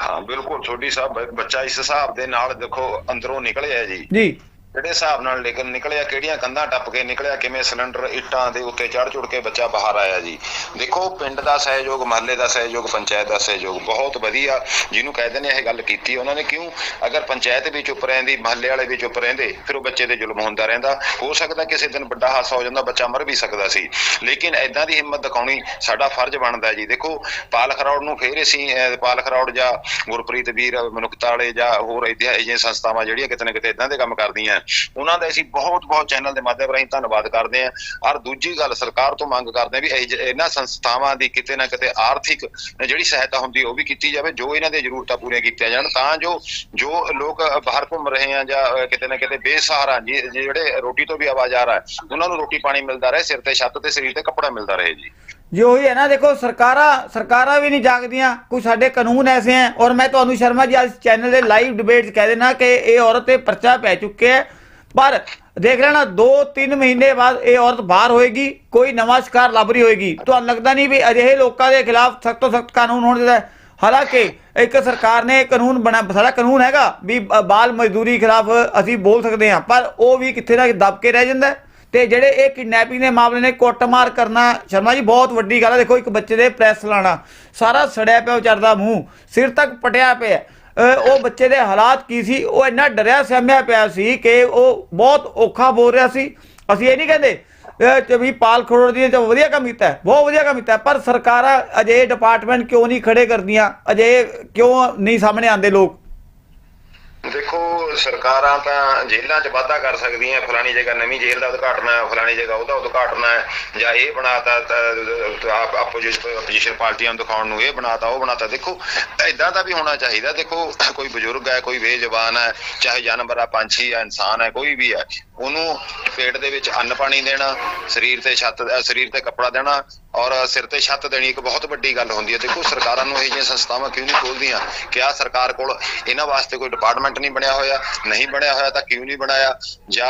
ਹਾਂ ਬਿਲਕੁਲ ਛੋਟੀ ਸਾਹਿਬ ਬੱਚਾ ਇਸ ਹਿਸਾਬ ਦੇ ਨਾਲ ਦੇਖੋ ਅੰਦਰੋਂ ਨਿਕਲਿਆ ਜੀ। ਜੀ। ਕਿਹੜੇ ਹਿਸਾਬ ਨਾਲ ਲੇਕਿਨ ਨਿਕਲਿਆ, ਕਿਹੜੀਆਂ ਕੰਧਾਂ ਟੱਪ ਕੇ ਨਿਕਲਿਆ, ਕਿਵੇਂ ਸਿਲੰਡਰ ਇੱਟਾਂ ਦੇ ਉੱਤੇ ਚੜ ਚੁੜ ਕੇ ਬੱਚਾ ਬਾਹਰ ਆਇਆ ਜੀ। ਦੇਖੋ, ਪਿੰਡ ਦਾ ਸਹਿਯੋਗ, ਮਹੱਲੇ ਦਾ ਸਹਿਯੋਗ, ਪੰਚਾਇਤ ਦਾ ਸਹਿਯੋਗ ਬਹੁਤ ਵਧੀਆ ਜਿਹਨੂੰ ਕਹਿੰਦੇ ਨੇ ਇਹ ਗੱਲ ਕੀਤੀ ਉਹਨਾਂ ਨੇ। ਕਿਉਂ? ਅਗਰ ਪੰਚਾਇਤ ਵੀ ਚੁੱਪ ਰਹਿੰਦੀ, ਮਹੱਲੇ ਵਾਲੇ ਵੀ ਚੁੱਪ ਰਹਿੰਦੇ, ਫਿਰ ਉਹ ਬੱਚੇ ਤੇ ਜ਼ੁਲਮ ਹੁੰਦਾ ਰਹਿੰਦਾ। ਹੋ ਸਕਦਾ ਕਿਸੇ ਦਿਨ ਵੱਡਾ ਹਾਦਸਾ ਹੋ ਜਾਂਦਾ, ਬੱਚਾ ਮਰ ਵੀ ਸਕਦਾ ਸੀ। ਲੇਕਿਨ ਐਦਾਂ ਦੀ ਹਿੰਮਤ ਦਿਖਾਉਣੀ ਸਾਡਾ ਫਰਜ਼ ਬਣਦਾ ਜੀ। ਦੇਖੋ ਪਾਲ ਖਰੌੜ ਨੂੰ ਫੇਰ ਅਸੀਂ ਪਾਲ ਖਰੌੜ ਜਾਂ ਗੁਰਪ੍ਰੀਤ ਵੀਰ, ਮਨੁੱਖਤਾ ਵਾਲੇ ਜਾਂ ਹੋਰ ਇਦਾਂ ਅਜਿਹੀਆਂ ਸੰਸਥਾਵਾਂ ਜਿਹੜੀਆਂ ਕਿਤੇ ਨਾ ਕਿਤੇ ਇਦਾਂ ਦੇ ਕੰਮ ਕਰਦੀਆਂ ਉਹਨਾਂ ਦਾ ਅਸੀਂ ਬਹੁਤ ਬਹੁਤ ਚੈਨਲ ਦੇ ਮਾਧਿਅਮ ਰਾਹੀਂ ਧੰਨਵਾਦ ਕਰਦੇ ਹਾਂ। ਔਰ ਦੂਜੀ ਗੱਲ ਸਰਕਾਰ ਤੋਂ ਮੰਗ ਕਰਦੇ ਹਾਂ ਵੀ ਇਹਨਾਂ ਸੰਸਥਾਵਾਂ ਦੀ ਕਿਤੇ ਨਾ ਕਿਤੇ ਆਰਥਿਕ ਜਿਹੜੀ ਸਹਾਇਤਾ ਹੁੰਦੀ ਉਹ ਵੀ ਕੀਤੀ ਜਾਵੇ, ਜੋ ਇਹਨਾਂ ਦੀਆਂ ਜ਼ਰੂਰਤਾਂ ਪੂਰੀਆਂ ਕੀਤੀਆਂ ਜਾਣ ਤਾਂ ਜੋ ਜੋ ਲੋਕ ਬਾਹਰ ਘੁੰਮ ਰਹੇ ਆ ਜਾਂ ਕਿਤੇ ਨਾ ਕਿਤੇ ਬੇਸਹਾਰਾ ਜਿਹੜੇ ਰੋਟੀ ਤੋਂ ਵੀ ਆਵਾਜ਼ ਆ ਰਹਾ ਉਹਨਾਂ ਨੂੰ ਰੋਟੀ ਪਾਣੀ ਮਿਲਦਾ ਰਹੇ, ਸਿਰ ਤੇ ਛੱਤ ਤੇ, ਸਰੀਰ ਤੇ ਕੱਪੜਾ ਮਿਲਦਾ ਰਹੇ ਜੀ। ਜੀ ਉਹੀ ਹੈ ਨਾ, ਦੇਖੋ ਸਰਕਾਰਾਂ ਸਰਕਾਰਾਂ ਵੀ ਨਹੀਂ ਜਾਗਦੀਆਂ ਕੁਝ ਸਾਡੇ ਕਾਨੂੰਨ ਐਸੇ ਹੈ, ਔਰ ਮੈਂ ਤੁਹਾਨੂੰ ਸ਼ਰਮਾ ਜੀ, ਅੱਜ ਚੈਨਲ ਦੇ ਲਾਈਵ ਡਿਬੇਟ ਕਹਿ ਦੇਣਾ ਕਿ ਇਹ ਔਰਤ ਤੇ ਪਰਚਾ ਪੈ ਚੁੱਕਿਆ ਹੈ ਪਰ ਦੇਖ ਲੈਣਾ 2-3 ਮਹੀਨੇ ਬਾਅਦ ਇਹ ਔਰਤ ਬਾਹਰ ਹੋਏਗੀ, ਕੋਈ ਨਵਾਂ ਸ਼ਿਕਾਰ ਲੱਭ ਰਹੀ ਹੋਏਗੀ। ਤੁਹਾਨੂੰ ਲੱਗਦਾ ਨਹੀਂ ਵੀ ਅਜਿਹੇ ਲੋਕਾਂ ਦੇ ਖਿਲਾਫ ਸਖਤ ਤੋਂ ਸਖਤ ਕਾਨੂੰਨ ਹੋਣ ਚਾਹੀਦਾ ਹਾਲਾਂਕਿ ਇੱਕ ਸਰਕਾਰ ਨੇ ਕਾਨੂੰਨ ਬਣਾ, ਸਾਡਾ ਕਾਨੂੰਨ ਹੈਗਾ ਵੀ ਬਾਲ ਮਜ਼ਦੂਰੀ ਖਿਲਾਫ ਅਸੀਂ ਬੋਲ ਸਕਦੇ ਹਾਂ, ਪਰ ਉਹ ਵੀ ਕਿੱਥੇ ਨਾ ਕਿਤੇ ਦਬ ਕੇ ਰਹਿ ਜਾਂਦਾ ਹੈ। ਤੇ ਜਿਹੜੇ ਇਹ ਕਿਡਨੈਪਿੰਗ ਦੇ ਮਾਮਲੇ ਨੇ, ਕੁੱਟਮਾਰ ਕਰਨਾ ਸ਼ਰਮਾ ਜੀ, ਬਹੁਤ ਵੱਡੀ ਗੱਲ ਹੈ। ਦੇਖੋ, ਇੱਕ ਬੱਚੇ ਦੇ ਪ੍ਰੈਸ ਲਾਣਾ ਸਾਰਾ ਸੜਿਆ ਪਿਆ ਵਿਚਾਰਦਾ ਮੂੰਹ, ਸਿਰ ਤੱਕ ਪਟਿਆ ਪਿਆ ਉਹ ਬੱਚੇ ਦੇ ਹਾਲਾਤ ਕੀ ਸੀ? ਉਹ ਇੰਨਾ ਡਰਿਆ, ਸਹਿਮਿਆ ਪਿਆ ਸੀ ਕਿ ਉਹ ਬਹੁਤ ਔਖਾ ਬੋਲ ਰਿਹਾ ਸੀ। ਅਸੀਂ ਇਹ ਨਹੀਂ ਕਹਿੰਦੇ ਇਹ ਵੀ ਪਾਲ ਖਰੋੜ ਦੀ ਤਾਂ ਵਧੀਆ ਕੰਮ ਕੀਤਾ ਬਹੁਤ ਵਧੀਆ ਕੰਮ ਕੀਤਾ ਪਰ ਸਰਕਾਰਾਂ ਅਜੇ ਡਿਪਾਰਟਮੈਂਟ ਕਿਉਂ ਨਹੀਂ ਖੜੇ ਕਰਦੀਆਂ? ਅਜੇ ਕਿਉਂ ਨਹੀਂ ਸਾਹਮਣੇ ਆਉਂਦੇ ਲੋਕ? ਦੇਖੋ, ਸਰਕਾਰਾਂ ਤਾਂ ਜੇਲ੍ਹਾਂ 'ਚ ਵਾਧਾ ਕਰ ਸਕਦੀਆਂ, ਫਲਾਣੀ ਜਗ੍ਹਾ ਨਵੀਂ ਜੇਲ੍ਹ ਦਾ ਉਦਘਾਟਨ ਹੈ, ਫਲਾਣੀ ਜਗ੍ਹਾ ਉਹਦਾ ਉਦਘਾਟਨ ਹੈ, ਜਾਂ ਇਹ ਬਣਾਤਾ ਆਪੋਜੀਸ਼ਨ ਪਾਰਟੀਆਂ ਨੂੰ ਦਿਖਾਉਣ ਨੂੰ ਇਹ ਬਣਾਤਾ, ਉਹ ਬਣਾਤਾ। ਦੇਖੋ ਐਦਾਂ ਦਾ ਵੀ ਹੋਣਾ ਚਾਹੀਦਾ। ਦੇਖੋ, ਕੋਈ ਬਜ਼ੁਰਗ ਹੈ, ਕੋਈ ਬੇਜ਼ਬਾਨ ਹੈ, ਚਾਹੇ ਜਾਨਵਰ ਆ ਪੰਛੀ ਹੈ, ਇਨਸਾਨ ਹੈ, ਕੋਈ ਵੀ ਹੈ ਉਹਨੂੰ ਪੇਟ ਦੇ ਵਿੱਚ ਅੰਨ ਪਾਣੀ ਦੇਣਾ, ਸਰੀਰ ਤੇ ਛੱਤ ਸਰੀਰ ਤੇ ਕੱਪੜਾ ਦੇਣਾ ਔਰ ਸਿਰ ਤੇ ਛੱਤ ਦੇਣੀ ਇੱਕ ਬਹੁਤ ਵੱਡੀ ਗੱਲ ਹੁੰਦੀ ਹੈ। ਦੇਖੋ, ਸਰਕਾਰਾਂ ਨੂੰ ਇਹ ਜਿਹੀਆਂ ਸੰਸਥਾਵਾਂ ਕਿਉਂ ਨਹੀਂ ਖੋਲਦੀਆਂ ਕਿਆ ਸਰਕਾਰ ਕੋਲ ਇਹਨਾਂ ਵਾਸਤੇ ਕੋਈ ਡਿਪਾਰਟਮੈਂਟ ਨਹੀਂ ਬਣਿਆ ਹੋਇਆ, ਨਹੀਂ ਬਣਿਆ ਹੋਇਆ ਤਾਂ ਕਿਉਂ ਨਹੀਂ ਬਣਾਇਆ? ਜਾਂ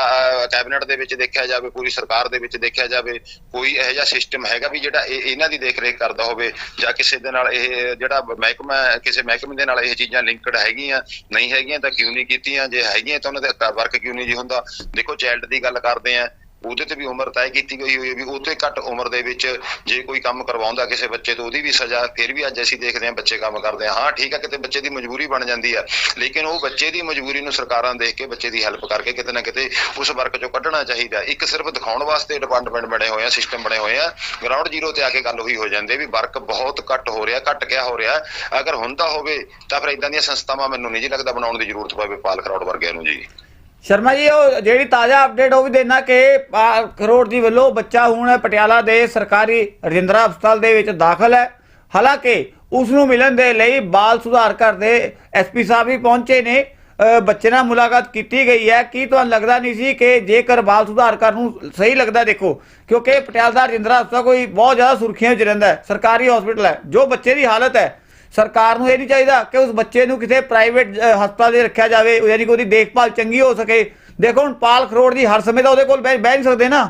ਕੈਬਨਿਟ ਦੇ ਵਿੱਚ ਦੇਖਿਆ ਜਾਵੇ, ਪੂਰੀ ਸਰਕਾਰ ਦੇ ਵਿੱਚ ਦੇਖਿਆ ਜਾਵੇ, ਕੋਈ ਇਹੋ ਜਿਹਾ ਸਿਸਟਮ ਹੈਗਾ ਵੀ ਜਿਹੜਾ ਇਹ- ਇਹਨਾਂ ਦੀ ਦੇਖ ਰੇਖ ਕਰਦਾ ਹੋਵੇ ਜਾਂ ਕਿਸੇ ਦੇ ਨਾਲ ਇਹ ਜਿਹੜਾ ਮਹਿਕਮਾ, ਕਿਸੇ ਮਹਿਕਮੇ ਦੇ ਨਾਲ ਇਹ ਚੀਜ਼ਾਂ ਲਿੰਕਡ ਹੈਗੀਆਂ, ਨਹੀਂ ਹੈਗੀਆਂ ਤਾਂ ਕਿਉਂ ਨਹੀਂ ਕੀਤੀਆਂ? ਜੇ ਹੈਗੀਆਂ ਤਾਂ ਉਹਨਾਂ ਦਾ ਵਰਕ ਕਿਉਂ ਨਹੀਂ ਜੀ ਹੁੰਦਾ? ਦੇਖੋ ਚਾਈਲਡ ਦੀ ਗੱਲ ਕਰਦੇ ਆ, ਉਹਦੇ ਤੇ ਵੀ ਉਮਰ ਤੈਅ ਕੀਤੀ ਗਈ ਹੋਈ ਹੈ ਵੀ ਉਹ ਤੋਂ ਘੱਟ ਉਮਰ ਦੇ ਵਿੱਚ ਜੇ ਕੋਈ ਕੰਮ ਕਰਵਾਉਂਦਾ ਕਿਸੇ ਬੱਚੇ ਤੋਂ, ਉਹਦੀ ਵੀ ਸਜ਼ਾ, ਫਿਰ ਵੀ ਅੱਜ ਅਸੀਂ ਦੇਖਦੇ ਹਾਂ ਬੱਚੇ ਕੰਮ ਕਰਦੇ ਆ। ਹਾਂ, ਠੀਕ ਆ, ਕਿਤੇ ਬੱਚੇ ਦੀ ਮਜਬੂਰੀ ਬਣ ਜਾਂਦੀ ਹੈ ਲੇਕਿਨ ਉਹ ਬੱਚੇ ਦੀ ਮਜਬੂਰੀ ਨੂੰ ਸਰਕਾਰਾਂ ਦੇਖ ਕੇ ਬੱਚੇ ਦੀ ਹੈਲਪ ਕਰਕੇ ਕਿਤੇ ਨਾ ਕਿਤੇ ਉਸ ਵਰਕ ਚੋਂ ਕੱਢਣਾ ਚਾਹੀਦਾ। ਇੱਕ ਸਿਰਫ ਦਿਖਾਉਣ ਵਾਸਤੇ ਡਿਪਾਰਟਮੈਂਟ ਬਣੇ ਹੋਏ ਆ ਸਿਸਟਮ ਬਣੇ ਹੋਏ ਆ ਗਰਾਊਂਡ ਜ਼ੀਰੋ ਤੇ ਆ ਕੇ ਗੱਲ ਉਹੀ ਹੋ ਜਾਂਦੀ ਹੈ ਵੀ ਵਰਕ ਬਹੁਤ ਘੱਟ ਹੋ ਰਿਹਾ, ਘੱਟ ਕਿਆ ਹੋ ਰਿਹਾ। ਅਗਰ ਹੁੰਦਾ ਹੋਵੇ ਤਾਂ ਫਿਰ ਇਦਾਂ ਦੀਆਂ ਸੰਸਥਾਵਾਂ ਮੈਨੂੰ ਨਹੀਂ ਜੀ ਲੱਗਦਾ ਬਣਾਉਣ ਦੀ ਜ਼ਰੂਰਤ ਪਵੇ, ਪਾਲ ਕਰਾਉਡ ਵਰਗਿਆਂ ਨੂੰ ਜੀ। ਸ਼ਰਮਾ ਜੀ, ਉਹ ਜਿਹੜੀ ਤਾਜ਼ਾ ਅਪਡੇਟ ਉਹ ਵੀ ਦੇਣਾ ਕਿ ਪਾਲ ਖਰੋੜ ਜੀ ਵੱਲੋਂ ਬੱਚਾ ਹੁਣ ਪਟਿਆਲਾ ਦੇ ਸਰਕਾਰੀ ਰਜਿੰਦਰਾ ਹਸਪਤਾਲ ਦੇ ਵਿੱਚ ਦਾਖਲ ਹੈ। ਹਾਲਾਂਕਿ ਉਸ ਨੂੰ ਮਿਲਣ ਦੇ ਲਈ ਬਾਲ ਸੁਧਾਰ ਘਰ ਦੇ ਐਸਪੀ ਸਾਹਿਬ ਵੀ ਪਹੁੰਚੇ ਨੇ। ਬੱਚੇ ਨਾਲ ਮੁਲਾਕਾਤ ਕੀਤੀ ਗਈ ਹੈ। ਕੀ ਤੁਹਾਨੂੰ ਲੱਗਦਾ ਨਹੀਂ ਸੀ ਕਿ ਜੇਕਰ ਬਾਲ ਸੁਧਾਰ ਕਰਨ ਨੂੰ ਸਹੀ ਲੱਗਦਾ, ਦੇਖੋ, ਕਿਉਂਕਿ ਪਟਿਆਲਾ ਦਾ ਰਜਿੰਦਰਾ ਹਸਪਤਾਲ ਕੋਈ ਬਹੁਤ ਜ਼ਿਆਦਾ ਸੁਰਖੀਆਂ ਵਿੱਚ ਰਹਿੰਦਾ ਹੈ। ਸਰਕਾਰੀ ਹਸਪਤਾਲ ਹੈ। ਜੋ ਬੱਚੇ ਦੀ ਹਾਲਤ ਹੈ ਸਰਕਾਰ ਨੂੰ ਇਹ ਨਹੀਂ ਚਾਹੀਦਾ ਕਿ ਉਸ ਬੱਚੇ ਨੂੰ ਕਿਸੇ ਪ੍ਰਾਈਵੇਟ ਹਸਪਤਾਲ 'ਚ ਰੱਖਿਆ ਜਾਵੇ ਯਾਨੀ ਕਿ ਉਹਦੀ ਦੇਖਭਾਲ ਚੰਗੀ ਹੋ ਸਕੇ। ਦੇਖੋ ਹੁਣ ਪਾਲ ਖਰੋੜ ਦੀ ਹਰ ਸਮੇਂ ਤਾਂ ਉਹਦੇ ਕੋਲ ਬਹਿ ਨਹੀਂ ਸਕਦੇ ਨਾ।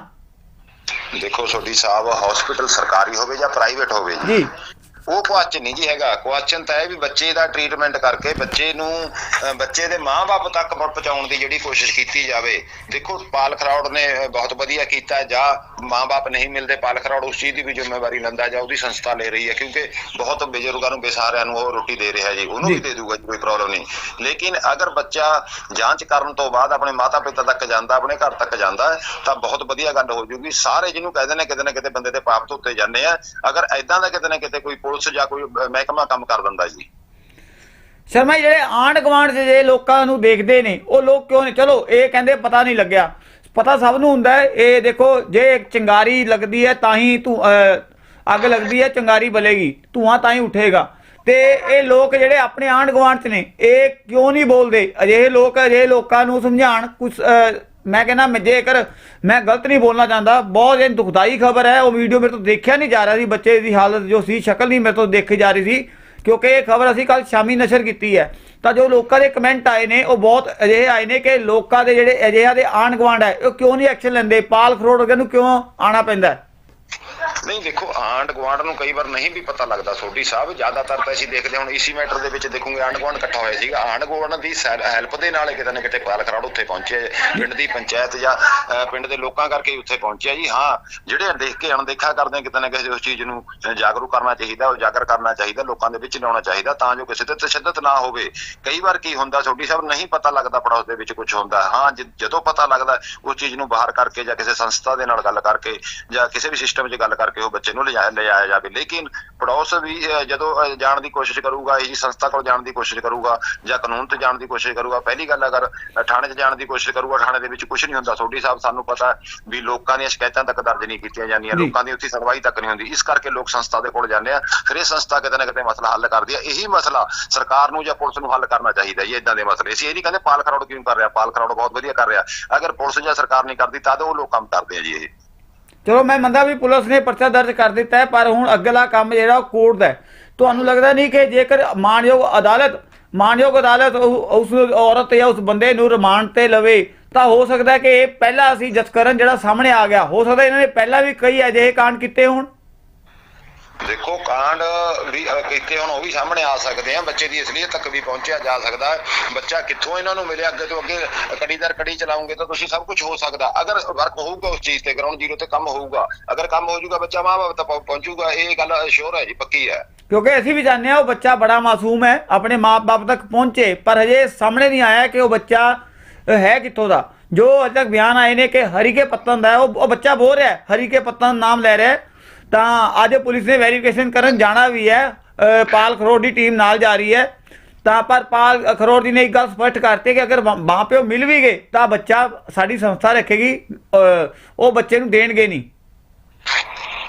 ਦੇਖੋ ਸੋਢੀ ਸਾਹਿਬ ਹਸਪੀਟਲ ਸਰਕਾਰੀ ਹੋਵੇ ਜਾਂ ਪ੍ਰਾਈਵੇਟ ਹੋਵੇ। ਜੀ। ਉਹ ਕੁਐਸਚਨ ਨਹੀਂ ਜੀ ਹੈਗਾ। ਕੁਐਸਚਨ ਤਾਂ ਇਹ ਵੀ ਬੱਚੇ ਦਾ ਟ੍ਰੀਟਮੈਂਟ ਕਰਕੇ ਬੱਚੇ ਨੂੰ ਬੱਚੇ ਦੇ ਮਾਪੇ ਤੱਕ ਪ- ਪਹੁੰਚਾਉਣ ਦੀ ਜਿਹੜੀ ਕੋਸ਼ਿਸ਼ ਕੀਤੀ ਜਾਵੇ। ਦੇਖੋ ਪਾਲ ਖਰੌੜ ਨੇ ਬਹੁਤ ਵਧੀਆ ਕੀਤਾ। ਜਾਂ ਮਾਪੇ ਨਹੀਂ ਮਿਲਦੇ ਪਾਲ ਖਰੌੜ ਉਸ ਚੀਜ਼ ਦੀ ਵੀ ਜ਼ਿੰਮੇਵਾਰੀ ਲੈਂਦਾ ਜਾਂ ਉਹਦੀ ਸੰਸਥਾ ਲੈ ਰਹੀ ਹੈ ਕਿਉਂਕਿ ਬਹੁਤ ਬਜ਼ੁਰਗਾਂ ਨੂੰ ਬੇਸਹਾਰਿਆਂ ਨੂੰ ਉਹ ਰੋਟੀ ਦੇ ਰਿਹਾ ਜੀ। ਉਹਨੂੰ। ਵੀ ਦੇ ਦੂਗਾ ਜੀ, ਕੋਈ ਪ੍ਰੋਬਲਮ ਨਹੀਂ। ਲੇਕਿਨ ਅਗਰ ਬੱਚਾ ਜਾਂਚ ਕਰਨ ਤੋਂ ਬਾਅਦ ਆਪਣੇ ਮਾਤਾ ਪਿਤਾ ਤੱਕ ਜਾਂਦਾ ਆਪਣੇ ਘਰ ਤੱਕ ਜਾਂਦਾ ਤਾਂ ਬਹੁਤ ਵਧੀਆ ਗੱਲ ਹੋ ਜੂਗੀ। ਸਾਰੇ ਜਿਹਨੂੰ ਕਹਿੰਦੇ ਨੇ ਕਿਤੇ ਨਾ ਕਿਤੇ ਬੰਦੇ ਦੇ ਪਾਪ ਧੋਤੇ ਜਾਂਦੇ ਆ। ਅਗਰ ਐਦਾਂ ਦਾ ਕਿਤੇ ਨਾ ਕਿਤੇ ਕੋਈ ਪੁਲਿਸ ਜਾਂ ਕੋਈ ਮਹਿਕਮਾ ਕੰਮ ਕਰ ਦਿੰਦਾ ਜੀ। ਸ਼ਰਮਾ ਜਿਹੜੇ ਆਂਢ ਗੁਆਂਢ 'ਚ ਜੇ ਲੋਕਾਂ ਨੂੰ ਦੇਖਦੇ ਨੇ, ਉਹ ਲੋਕ ਕਿਉਂ ਨਹੀਂ ਚਲੋ, ਇਹ ਕਹਿੰਦੇ ਪਤਾ ਨਹੀਂ ਲੱਗਿਆ। ਪਤਾ ਸਭ ਨੂੰ ਹੁੰਦਾ ਹੈ, ਇਹ ਦੇਖੋ, ਜੇ ਚਿੰਗਾਰੀ ਲੱਗਦੀ ਹੈ ਤਾਂ ਹੀ ਤੂੰ ਅੱਗ ਲੱਗਦੀ ਹੈ, ਚਿੰਗਾਰੀ ਬਲੇਗੀ, ਧੂਆਂ ਤਾਂ ਹੀ ਉੱਠੇਗਾ। ਤੇ ਇਹ ਲੋਕ ਜਿਹੜੇ ਆਪਣੇ ਆਂਢ ਗੁਆਂਢ 'ਚ ਨੇ, ਇਹ ਕਿਉਂ ਨਹੀਂ ਬੋਲਦੇ? ਅਜਿਹੇ ਲੋਕ ਅਜਿਹੇ ਲੋਕਾਂ ਨੂੰ ਸਮਝਾਉਣ ਕੁਝ ਮੈਂ ਕਹਿੰਦਾ ਮੈਂ ਜੇਕਰ ਮੈਂ ਗਲਤ ਨਹੀਂ ਬੋਲਣਾ ਚਾਹੁੰਦਾ, ਬਹੁਤ ਇਹ ਦੁਖਦਾਈ ਖਬਰ ਹੈ, ਉਹ ਵੀਡੀਓ ਮੇਰੇ ਤੋਂ ਦੇਖਿਆ ਨਹੀਂ ਜਾ ਰਿਹਾ ਸੀ, ਬੱਚੇ ਦੀ ਹਾਲਤ ਜੋ ਸੀ, ਸ਼ਕਲ ਨਹੀਂ ਮੇਰੇ ਤੋਂ ਦੇਖੀ ਜਾ ਰਹੀ ਸੀ, ਕਿਉਂਕਿ ਇਹ ਖਬਰ ਅਸੀਂ ਕੱਲ ਸ਼ਾਮੀ ਨਸ਼ਰ ਕੀਤੀ ਹੈ। ਤਾਂ ਜੋ ਲੋਕਾਂ ਦੇ ਕਮੈਂਟ ਆਏ ਨੇ, ਉਹ ਬਹੁਤ ਅਜਿਹੇ ਆਏ ਨੇ ਕਿ ਲੋਕਾਂ ਦੇ ਜਿਹੜੇ ਅਜਿਹਾ ਦੇ ਆਣ ਗਵਾਂਡ ਹੈ, ਉਹ ਕਿਉਂ ਨਹੀਂ ਐਕਸ਼ਨ ਲੈਂਦੇ? ਪਾਲ ਖਰੋੜ ਵਰਗੇ ਨੂੰ ਕਿਉਂ ਆਣਾ ਪੈਂਦਾ ਨਹੀਂ ਦੇਖੋ ਆਂਡ ਗਵਾਂਡ ਨੂੰ ਕਈ ਵਾਰ ਨਹੀਂ ਵੀ ਪਤਾ ਲੱਗਦਾ। ਸੋਢੀ ਸਾਹਿਬ ਜ਼ਿਆਦਾਤਰ ਤਾਂ ਅਸੀਂ ਦੇਖਦੇ ਹੁਣ ਇਸੀ ਮੈਟਰ ਦੇ ਵਿੱਚ ਦੇਖੋਗੇ ਆਂਡ ਗਵਾਂਡ ਇਕੱਠਾ ਹੋਇਆ ਸੀਗਾ। ਆਂਡ ਗਵਾਂਡ ਦੀ ਹੈਲਪ ਦੇ ਨਾਲ ਕਿਤੇ ਨਾ ਕਿਤੇ ਪਾਲ ਖਰਾੜ ਉੱਥੇ ਪਹੁੰਚੇ ਪਿੰਡ ਦੀ ਪੰਚਾਇਤ ਜਾਂ ਪਿੰਡ ਦੇ ਲੋਕਾਂ ਕਰਕੇ ਹੀ ਉੱਥੇ ਪਹੁੰਚਿਆ ਜੀ। ਹਾਂ ਜਿਹੜੇ ਦੇਖ ਕੇ ਅਣਦੇਖਾ ਕਰਦੇ ਕਿਤੇ ਨਾ ਕਿਸੇ ਉਸ ਚੀਜ਼ ਨੂੰ ਜਾਗਰੂਕ ਕਰਨਾ ਚਾਹੀਦਾ ਉਜਾਗਰ ਕਰਨਾ ਚਾਹੀਦਾ ਲੋਕਾਂ ਦੇ ਵਿੱਚ ਲਿਆਉਣਾ ਚਾਹੀਦਾ ਤਾਂ ਜੋ ਕਿਸੇ ਤੇ ਤਸ਼ੱਦਦ ਨਾ ਹੋਵੇ। ਕਈ ਵਾਰ ਕੀ ਹੁੰਦਾ ਸੋਢੀ ਸਾਹਿਬ ਨਹੀਂ ਪਤਾ ਲੱਗਦਾ ਪੜੋਸ ਦੇ ਵਿੱਚ ਕੁਝ ਹੁੰਦਾ। ਹਾਂ ਜਦੋਂ ਪਤਾ ਲੱਗਦਾ ਉਸ ਚੀਜ਼ ਨੂੰ ਬਾਹਰ ਕਰਕੇ ਜਾਂ ਕਿਸੇ ਸੰਸਥਾ ਦੇ ਨਾਲ ਗੱਲ ਕਰਕੇ ਜਾਂ ਕਿਸੇ ਵੀ ਸਿਸਟਮ 'ਚ ਗੱਲ ਕਰਕੇ ਉਹ ਬੱਚੇ ਨੂੰ ਲਿਜਾਇਆ ਲਿਜਾਇਆ ਜਾਵੇ। ਲੇਕਿਨ ਪੜੋਸ ਵੀ ਜਦੋਂ ਜਾਣ ਦੀ ਕੋਸ਼ਿਸ਼ ਕਰੂਗਾ ਇਹ ਸੰਸਥਾ ਕੋਲ ਜਾਣ ਦੀ ਕੋਸ਼ਿਸ਼ ਕਰੂਗਾ ਜਾਂ ਕਾਨੂੰਨ ਤੇ ਜਾਣ ਦੀ ਕੋਸ਼ਿਸ਼ ਕਰੂਗਾ ਪਹਿਲੀ ਗੱਲ ਅਗਰ ਥਾਣੇ 'ਚ ਜਾਣ ਦੀ ਕੋਸ਼ਿਸ਼ ਕਰੂਗਾ ਥਾਣੇ ਦੇ ਵਿੱਚ ਕੁਝ ਨਹੀਂ ਹੁੰਦਾ। ਸੋਢੀ ਸਾਹਿਬ ਸਾਨੂੰ ਪਤਾ ਵੀ ਲੋਕਾਂ ਦੀਆਂ ਸ਼ਿਕਾਇਤਾਂ ਤੱਕ ਦਰਜ ਨਹੀਂ ਕੀਤੀਆਂ ਜਾਂਦੀਆਂ ਜੀ। ਲੋਕਾਂ ਦੀ ਉੱਥੇ ਸੁਣਵਾਈ ਤੱਕ ਨਹੀਂ ਹੁੰਦੀ। ਇਸ ਕਰਕੇ ਲੋਕ ਸੰਸਥਾ ਦੇ ਕੋਲ ਜਾਂਦੇ ਆ ਫਿਰ ਇਹ ਸੰਸਥਾ ਕਿਤੇ ਨਾ ਕਿਤੇ ਮਸਲਾ ਹੱਲ ਕਰਦੀ ਹੈ ਇਹੀ ਮਸਲਾ ਸਰਕਾਰ ਨੂੰ ਜਾਂ ਪੁਲਿਸ ਨੂੰ ਹੱਲ ਕਰਨਾ ਚਾਹੀਦਾ ਜੀ ਇਦਾਂ ਦੇ ਮਸਲੇ। ਅਸੀਂ ਇਹ ਨਹੀਂ ਕਹਿੰਦੇ ਪਾਲ ਖਰੌੜ ਕਿਉਂ ਕਰ ਰਿਹਾ ਪਾਲ ਖਰੌੜ ਬਹੁਤ ਵਧੀਆ ਕਰ ਰਿਹਾ। ਅਗਰ ਪੁਲਿਸ ਜਾਂ ਸਰਕਾਰ ਨਹੀਂ ਕਰਦੀ ਤਾਂ ਉਹ ਲੋਕ ਕੰਮ ਕਰਦੇ ਆ ਜੀ ਇਹ। ਚਲੋ ਮੈਂ ਮੰਨਦਾ ਵੀ ਪੁਲਿਸ ਨੇ ਪਰਚਾ ਦਰਜ ਕਰ ਦਿੱਤਾ ਹੈ, ਪਰ ਹੁਣ ਅਗਲਾ ਕੰਮ ਜਿਹੜਾ ਉਹ ਕੋਰਟ ਦਾ ਤੁਹਾਨੂੰ ਲੱਗਦਾ ਨਹੀਂ ਕਿ ਜੇਕਰ ਮਾਨਯੋਗ ਅਦਾਲਤ ਮਾਨਯੋਗ ਅਦਾਲਤ ਉਸ ਔਰਤ ਜਾਂ ਉਸ ਬੰਦੇ ਨੂੰ ਰਿਮਾਂਡ ਤੇ ਲਵੇ, ਤਾਂ ਹੋ ਸਕਦਾ ਕਿ ਇਹ ਪਹਿਲਾਂ ਅਸੀਂ ਜਸਕਰਨ ਜਿਹੜਾ ਸਾਹਮਣੇ ਆ ਗਿਆ। ਹੋ ਸਕਦਾ ਇਹਨਾਂ ਨੇ ਪਹਿਲਾਂ ਵੀ ਕਈ ਅਜਿਹੇ ਕਾਂਡ ਕੀਤੇ ਹੋਣ। ਦੇਖੋ ਕਾਂਡ ਵੀ ਅਹ, ਹੁਣ ਉਹ ਵੀ ਸਾਹਮਣੇ ਆ ਸਕਦੇ ਆ। ਬੱਚੇ ਦੀ ਅਸਲੀਅਤ ਤੱਕ ਵੀ ਪਹੁੰਚਿਆ ਜਾ ਸਕਦਾ ਹੈ। ਬੱਚਾ ਕਿੱਥੋਂ ਇਹਨਾਂ ਨੂੰ ਮਿਲਿਆ? ਅੱਗੇ ਤੋਂ ਅੱਗੇ ਕੜੀ ਕੜੀ ਚਲਾਉਂਗੇ ਤਾਂ ਤੁਸੀਂ ਸਭ ਕੁਝ ਹੋ ਸਕਦਾ। ਅਗਰ ਵਰਕ ਹੋਊਗਾ ਉਸ ਚੀਜ਼ ਤੇ ਗਰਾਊਂਡ ਜ਼ੀਰੋ ਤੇ ਕੰਮ ਹੋਊਗਾ। ਅਗਰ ਕੰਮ ਹੋ ਜਾਊਗਾ ਬੱਚਾ ਮਾਂ ਬਾਪ ਤੱਕ ਪਹੁੰਚੂਗਾ। ਇਹ ਗੱਲ ਸ਼ੋਰ ਹੈ ਜੀ ਪੱਕੀ ਹੈ। ਕਿਉਂਕਿ ਅਸੀਂ ਵੀ ਜਾਣਦੇ ਹਾਂ ਉਹ ਬੱਚਾ ਬੜਾ ਮਾਸੂਮ ਹੈ। ਆਪਣੇ ਮਾਪੇ ਤੱਕ ਪਹੁੰਚੇ ਪਰ ਹਜੇ ਸਾਹਮਣੇ ਨਹੀਂ ਆਇਆ ਕਿ ਉਹ ਬੱਚਾ ਹੈ ਕਿੱਥੋਂ ਦਾ। ਜੋ ਅਜੇ ਤੱਕ ਬਿਆਨ ਆਏ ਨੇ ਕਿ ਹਰੀ ਕੇ ਪੱਤਨ ਦਾ ਹੈ ਉਹ ਬੱਚਾ ਬੋਲ ਰਿਹਾ ਹੈ। ਹਰੀਕੇ ਪੱਤਨ ਨਾਮ ਲੈ ਰਿਹਾ ਹੈ। ਤਾਂ ਅੱਜ ਪੁਲਿਸ ਨੇ ਵੈਰੀਫਿਕੇਸ਼ਨ ਕਰਨ ਜਾਣਾ ਵੀ ਹੈ ਪਾਲ ਖਰੋੜ ਦੀ ਟੀਮ ਨਾਲ ਜਾ ਰਹੀ ਹੈ। ਤਾਂ ਪਰ ਪਾਲ ਖਰੋੜ ਜੀ ਨੇ ਇੱਕ ਗੱਲ ਸਪਸ਼ਟ ਕਰਤੀ ਕਿ ਅਗਰ ਮਾਂ ਪਿਓ ਮਿਲ ਵੀ ਗਏ ਤਾਂ ਬੱਚਾ ਸਾਡੀ ਸੰਸਥਾ ਰੱਖੇਗੀ ਉਹ ਬੱਚੇ ਨੂੰ ਦੇਣਗੇ ਨਹੀਂ।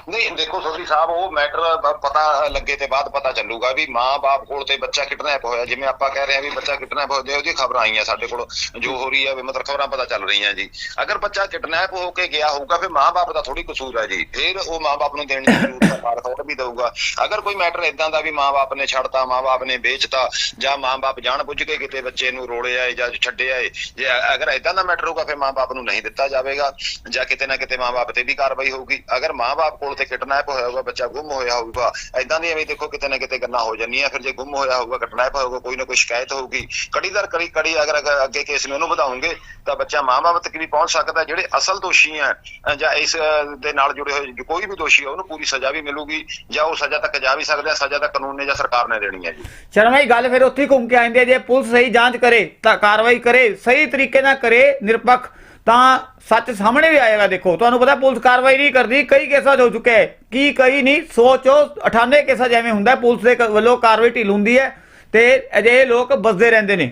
ਨਹੀਂ, ਦੇਖੋ ਸੋਢੀ ਸਾਹਿਬ, ਉਹ ਮੈਟਰ ਪਤਾ ਲੱਗੇ ਤੇ ਬਾਅਦ ਪਤਾ ਚੱਲੂਗਾ ਵੀ ਮਾਂ-ਬਾਪ ਕੋਲ ਤੇ ਬੱਚਾ ਕਿਡਨੈਪ ਹੋਇਆ। ਜਿਵੇਂ ਆਪਾਂ ਕਹਿ ਰਹੇ ਹਾਂ ਵੀ ਬੱਚਾ ਕਿਡਨੈਪ ਹੋ ਗਿਆ ਉਹਦੀ ਖਬਰਾਂ ਆਈਆਂ ਸਾਡੇ ਕੋਲ, ਜੋ ਹੋ ਰਹੀ ਹੈ ਵੀ ਮਤਲਬ ਖਬਰਾਂ ਪਤਾ ਚੱਲ ਰਹੀਆਂ ਜੀ। ਅਗਰ ਬੱਚਾ ਕਿਡਨੈਪ ਹੋ ਕੇ ਗਿਆ ਹੋਊਗਾ, ਫਿਰ ਮਾਂ-ਬਾਪ ਦਾ ਥੋੜੀ ਕਸੂਰ ਹੈ ਜੀ। ਫਿਰ ਉਹ ਮਾਂ-ਬਾਪ ਨੂੰ ਦੇਣ ਦੀ ਜ਼ਰੂਰਤ ਹੈ ਮਾਰ ਖਬਰ ਵੀ ਦਊਗਾ। ਅਗਰ ਕੋਈ ਮੈਟਰ ਇਦਾਂ ਦਾ ਵੀ ਮਾਂ-ਬਾਪ ਨੇ ਛੱਡਤਾ ਮਾਂ-ਬਾਪ ਨੇ ਵੇਚਤਾ, ਜਾਂ ਮਾਂ-ਬਾਪ ਜਾਣ ਬੁੱਝ ਕੇ ਕਿਤੇ ਬੱਚੇ ਨੂੰ ਰੋੜਿਆ ਜਾਂ ਛੱਡਿਆ ਏ ਜੇ ਅਗਰ ਇਦਾਂ ਦਾ ਮੈਟਰ ਹੋਊਗਾ, ਫਿਰ ਮਾਂ-ਬਾਪ ਨੂੰ ਨਹੀਂ ਦਿੱਤਾ ਜਾਵੇਗਾ, ਜਾਂ ਕਿਤੇ ਨਾ ਕਿਤੇ ਮਾਂ-ਬਾਪ ਤੇ ਵੀ ਕਾਰਵਾਈ ਹੋਊਗੀ। ਅਗਰ ਮਾਂ-ਬਾਪ ਕੋਲ ਤੇ ਕਿਡਨੈਪ ਹੋਇਆ ਹੋਊਗਾ, ਬੱਚਾ ਗੁੰਮ ਹੋਇਆ ਹੋਊਗਾ। ਇਦਾਂ ਦੀਆਂ ਵੀ ਦੇਖੋ ਕਿਤੇ ਨਾ ਕਿਤੇ ਗੱਲਾਂ ਹੋ ਜਾਂਦੀਆਂ, ਫਿਰ ਜੇ ਗੁੰਮ ਹੋਇਆ ਹੋਊਗਾ ਕਿਡਨੈਪ ਹੋਊਗਾ, ਕੋਈ ਨਾ ਕੋਈ ਸ਼ਿਕਾਇਤ ਹੋਊਗੀ। ਕੜੀ ਕੜੀ ਕੜੀ ਅਗਰ ਅੱਗੇ ਕੇਸ ਨੂੰ ਉਹਨੂੰ ਵਧਾਉਂਗੇ, ਤਾਂ ਬੱਚਾ ਮਾਂ-ਬਾਪ ਤੱਕ ਵੀ ਪਹੁੰਚ ਸਕਦਾ, ਜਿਹੜੇ ਅਸਲ ਦੋਸ਼ੀ ਆ ਜਾਂ ਇਸ ਦੇ ਨਾਲ ਜੁੜੇ ਹੋਏ ਕੋਈ ਵੀ ਦੋਸ਼ੀ ਆ ਉਹਨੂੰ ਪੂਰੀ ਸਜ਼ਾ ਵੀ ਮਿਲੂਗੀ, ਜਾਂ ਉਹ ਸਜ਼ਾ ਤੱਕ ਜਾ ਵੀ ਸਕਦਾ, ਸਜ਼ਾ ਤਾਂ ਕਾਨੂੰਨ ਨੇ ਜਾਂ ਸਰਕਾਰ ਨੇ ਦੇਣੀ ਹੈ ਜੀ। ਸ਼ਰਮਾ ਜੀ ਗੱਲ ਫਿਰ ਉੱਥੇ ਘੁੰਮ ਕੇ ਆਂਦੀ ਹੈ ਜੇ ਪੁਲਿਸ ਸਹੀ ਜਾਂਚ ਕਰੇ, ਤਾਂ ਕਾਰਵਾਈ ਕਰੇ, ਸਹੀ ਤਰੀਕੇ ਨਾਲ ਕਰੇ, ਨਿਰਪੱਖ ਤਾਂ ਸੱਚ ਸਾਹਮਣੇ ਵੀ ਆਏਗਾ, ਦੇਖੋ। ਤੁਹਾਨੂੰ ਪਤਾ ਪੁਲਿਸ ਕਾਰਵਾਈ ਨਹੀਂ ਕਰਦੀ, ਕਈ ਕੇਸਾਂ 'ਚ ਹੋ ਚੁੱਕੇ ਹੈ। ਕੀ ਕਈ ਨਹੀਂ, ਸੋਚੋ 98 ਕੇਸਾਂ ਜਿਵੇਂ ਹੁੰਦਾ ਪੁਲਿਸ ਦੇ ਵੱਲੋਂ ਕਾਰਵਾਈ ਢਿੱਲ ਹੁੰਦੀ ਹੈ ਤੇ ਅਜਿਹੇ ਲੋਕ ਬਸਦੇ ਰਹਿੰਦੇ ਨੇ।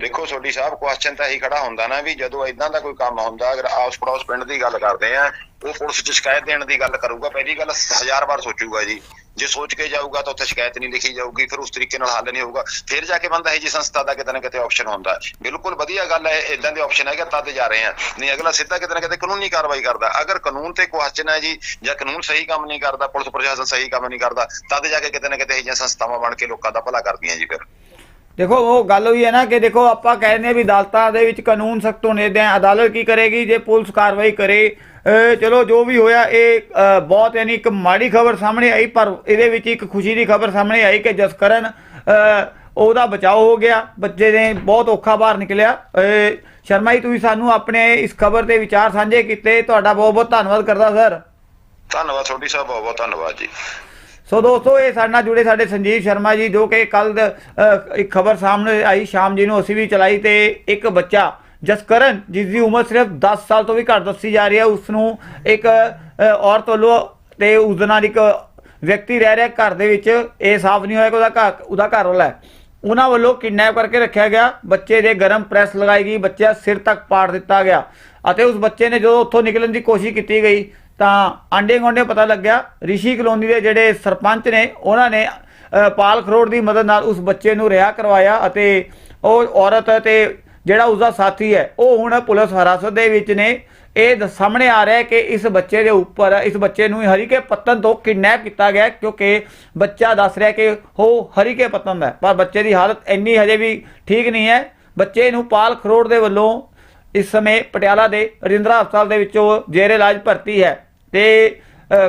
ਦੇਖੋ ਸੋਢੀ ਸਾਹਿਬ ਕੁਐਸਚਨ ਤਾਂ ਇਹੀ ਖੜਾ ਹੁੰਦਾ ਨਾ ਵੀ ਜਦੋਂ ਇਦਾਂ ਦਾ ਕੋਈ ਕੰਮ ਹੁੰਦਾ, ਅਗਰ ਆਸ ਪੜੋਸ ਪਿੰਡ ਦੀ ਗੱਲ ਕਰਦੇ ਆ, ਉਹ ਪੁਲਿਸ 'ਚ ਸ਼ਿਕਾਇਤ ਦੇਣ ਦੀ ਗੱਲ ਕਰੂਗਾ, ਪਹਿਲੀ ਗੱਲ ਹਜ਼ਾਰ ਵਾਰ ਸੋਚੂਗਾ ਜੀ। ਜੇ ਸੋਚ ਕੇ ਜਾਊਗਾ ਤਾਂ ਉੱਥੇ ਸ਼ਿਕਾਇਤ ਨਹੀਂ ਲਿਖੀ ਜਾਊਗੀ, ਫਿਰ ਉਸ ਤਰੀਕੇ ਨਾਲ ਹੱਲ ਨਹੀਂ ਹੋਊਗਾ। ਫਿਰ ਜਾ ਕੇ ਬੰਦਾ ਇਹ ਜੀ ਸੰਸਥਾ ਦਾ ਕਿਤੇ ਨਾ ਕਿਤੇ ਆਪਸ਼ਨ ਹੁੰਦਾ। ਬਿਲਕੁਲ ਵਧੀਆ ਗੱਲ ਹੈ ਇਦਾਂ ਦੇ ਆਪਸ਼ਨ ਹੈਗੇ, ਤਦ ਜਾ ਰਹੇ ਆ। ਨਹੀਂ, ਅਗਲਾ ਸਿੱਧਾ ਕਿਤੇ ਨਾ ਕਿਤੇ ਕਾਨੂੰਨੀ ਕਾਰਵਾਈ ਕਰਦਾ। ਅਗਰ ਕਾਨੂੰਨ ਤੇ ਕੁਐਸਚਨ ਹੈ ਜੀ, ਜਾਂ ਕਾਨੂੰਨ ਸਹੀ ਕੰਮ ਨਹੀਂ ਕਰਦਾ, ਪੁਲਿਸ ਪ੍ਰਸ਼ਾਸਨ ਸਹੀ ਕੰਮ ਨਹੀਂ ਕਰਦਾ, ਤਦ ਜਾ ਕੇ ਕਿਤੇ ਨਾ ਕਿਤੇ ਇਹ ਜਿਹੀਆਂ ਸੰਸਥਾਵਾਂ ਬਣ ਕੇ ਲੋਕਾਂ ਦਾ ਭਲਾ ਕਰਦੀਆਂ ਜੀ ਫਿਰ। ਦੇਖੋ, ਉਹ ਗੱਲ ਹੋਈ ਹੈ ਨਾ ਕਿ ਦੇਖੋ, ਆਪਾਂ ਕਹਿੰਦੇ ਹਾਂ ਵੀ ਅਦਾਲਤਾਂ ਦੇ ਵਿੱਚ ਕਾਨੂੰਨ ਸਖਤ ਹੋਣੇ ਦੇ ਅਦਾਲਤ ਕੀ ਕਰੇਗੀ? ਜੇ ਪੁਲਿਸ ਕਾਰਵਾਈ ਕਰੇ ਚਲੋ, ਜੋ ਵੀ ਹੋਇਆ, ਇਹ ਬਹੁਤ ਯਾਨੀ ਇੱਕ ਮਾੜੀ ਖਬਰ ਸਾਹਮਣੇ ਆਈ, ਪਰ ਇਹਦੇ ਵਿੱਚ ਇੱਕ ਖੁਸ਼ੀ ਦੀ ਖਬਰ ਸਾਹਮਣੇ ਆਈ ਕਿ ਜਸਕਰਨ ਉਹਦਾ ਬਚਾਅ ਹੋ ਗਿਆ, ਬੱਚੇ ਨੇ ਬਹੁਤ ਔਖਾ ਬਾਹਰ ਨਿਕਲਿਆ। ਸ਼ਰਮਾ ਜੀ, ਤੁਸੀਂ ਸਾਨੂੰ ਆਪਣੇ ਇਸ ਖਬਰ ਤੇ ਵਿਚਾਰ ਸਾਂਝੇ ਕੀਤੇ, ਤੁਹਾਡਾ ਬਹੁਤ ਬਹੁਤ ਧੰਨਵਾਦ ਕਰਦਾ, ਸਰ। ਧੰਨਵਾਦ, ਤੁਹਾਡੀ ਸਾਹਿਬ ਬਹੁਤ ਬਹੁਤ ਧੰਨਵਾਦ ਜੀ। ਸੋ ਦੋਸਤੋ, ਇਹ ਸਾਡੇ ਨਾਲ ਜੁੜੇ ਸਾਡੇ ਸੰਜੀਵ ਸ਼ਰਮਾ ਜੀ, ਜੋ ਕਿ ਕੱਲ ਇੱਕ ਖਬਰ ਸਾਹਮਣੇ ਆਈ, ਸ਼ਾਮ ਜੀ ਨੂੰ ਅਸੀਂ ਵੀ ਚਲਾਈ ਤੇ ਇੱਕ ਬੱਚਾ, ਜਸਕਰਨ, ਜਿਸ ਦੀ ਉਮਰ ਸਿਰਫ 10 ਸਾਲ ਤੋਂ ਵੀ ਘੱਟ ਦੱਸੀ ਜਾ ਰਹੀ ਹੈ ਉਸ ਨੂੰ ਇੱਕ ਔਰਤ ਵੱਲੋਂ ਤੇ ਉਸ ਦੇ ਨਾਲ ਇੱਕ ਵਿਅਕਤੀ ਰਹਿ ਰਿਹਾ ਘਰ ਦੇ ਵਿੱਚ, ਇਹ ਸਾਫ਼ ਨਹੀਂ ਹੋਇਆ ਕਿ ਉਹਦਾ ਘਰ ਉਹਦਾ ਘਰ ਵਾਲਾ ਹੈ। ਉਹਨਾਂ ਵੱਲੋਂ ਕਿਡਨੈਪ ਕਰਕੇ ਰੱਖਿਆ ਗਿਆ, ਬੱਚੇ ਦੇ ਗਰਮ ਪ੍ਰੈਸ ਲਗਾਈ ਗਈ ਬੱਚਾ ਸਿਰ ਤੱਕ ਪਾੜ ਦਿੱਤਾ ਗਿਆ। ਅਤੇ ਉਸ ਬੱਚੇ ਨੇ ਜਦੋਂ ਉੱਥੋਂ ਨਿਕਲਣ ਦੀ ਕੋਸ਼ਿਸ਼ ਕੀਤੀ ਗਈ ਤਾਂ ਆਂਡੇ ਗੋਂਡੇ ਪਤਾ ਲੱਗਿਆ, ਰਿਸ਼ੀ ਕਲੋਨੀ ਦੇ ਜਿਹੜੇ ਸਰਪੰਚ ਨੇ, ਉਹਨਾਂ ਨੇ ਪਾਲ ਖਰੋੜ ਦੀ ਮਦਦ ਨਾਲ ਉਸ ਬੱਚੇ ਨੂੰ ਰਿਹਾ ਕਰਵਾਇਆ ਅਤੇ ਉਹ ਔਰਤ ਤੇ ਜਿਹੜਾ ਉਸਦਾ ਸਾਥੀ ਹੈ, ਉਹ ਹੁਣ ਪੁਲਿਸ ਹਿਰਾਸਤ ਦੇ ਵਿੱਚ ਨੇ। ਇਹ ਦ- ਸਾਹਮਣੇ ਆ ਰਿਹਾ ਹੈ ਕਿ ਇਸ ਬੱਚੇ ਦੇ ਉੱਪਰ, ਇਸ ਬੱਚੇ ਨੂੰ ਹਰੀਕੇ ਪੱਤਨ ਤੋਂ ਕਿਡਨੈਪ ਕੀਤਾ ਗਿਆ ਕਿਉਂਕਿ ਬੱਚਾ ਦੱਸ ਰਿਹਾ ਕਿ ਉਹ ਹਰੀਕੇ ਪੱਤਨ ਦਾ ਪਰ ਬੱਚੇ ਦੀ ਹਾਲਤ ਇੰਨੀ ਹਜੇ ਵੀ ਠੀਕ ਨਹੀਂ ਹੈ। ਬੱਚੇ ਨੂੰ ਪਾਲ ਖਰੋੜ ਦੇ ਵੱਲੋਂ ਇਸ ਸਮੇਂ ਪਟਿਆਲਾ ਦੇ ਰਜਿੰਦਰਾ ਹਸਪਤਾਲ ਦੇ ਵਿੱਚੋਂ ਜ਼ੇਰ ਇਲਾਜ ਭਰਤੀ ਹੈ ਤੇ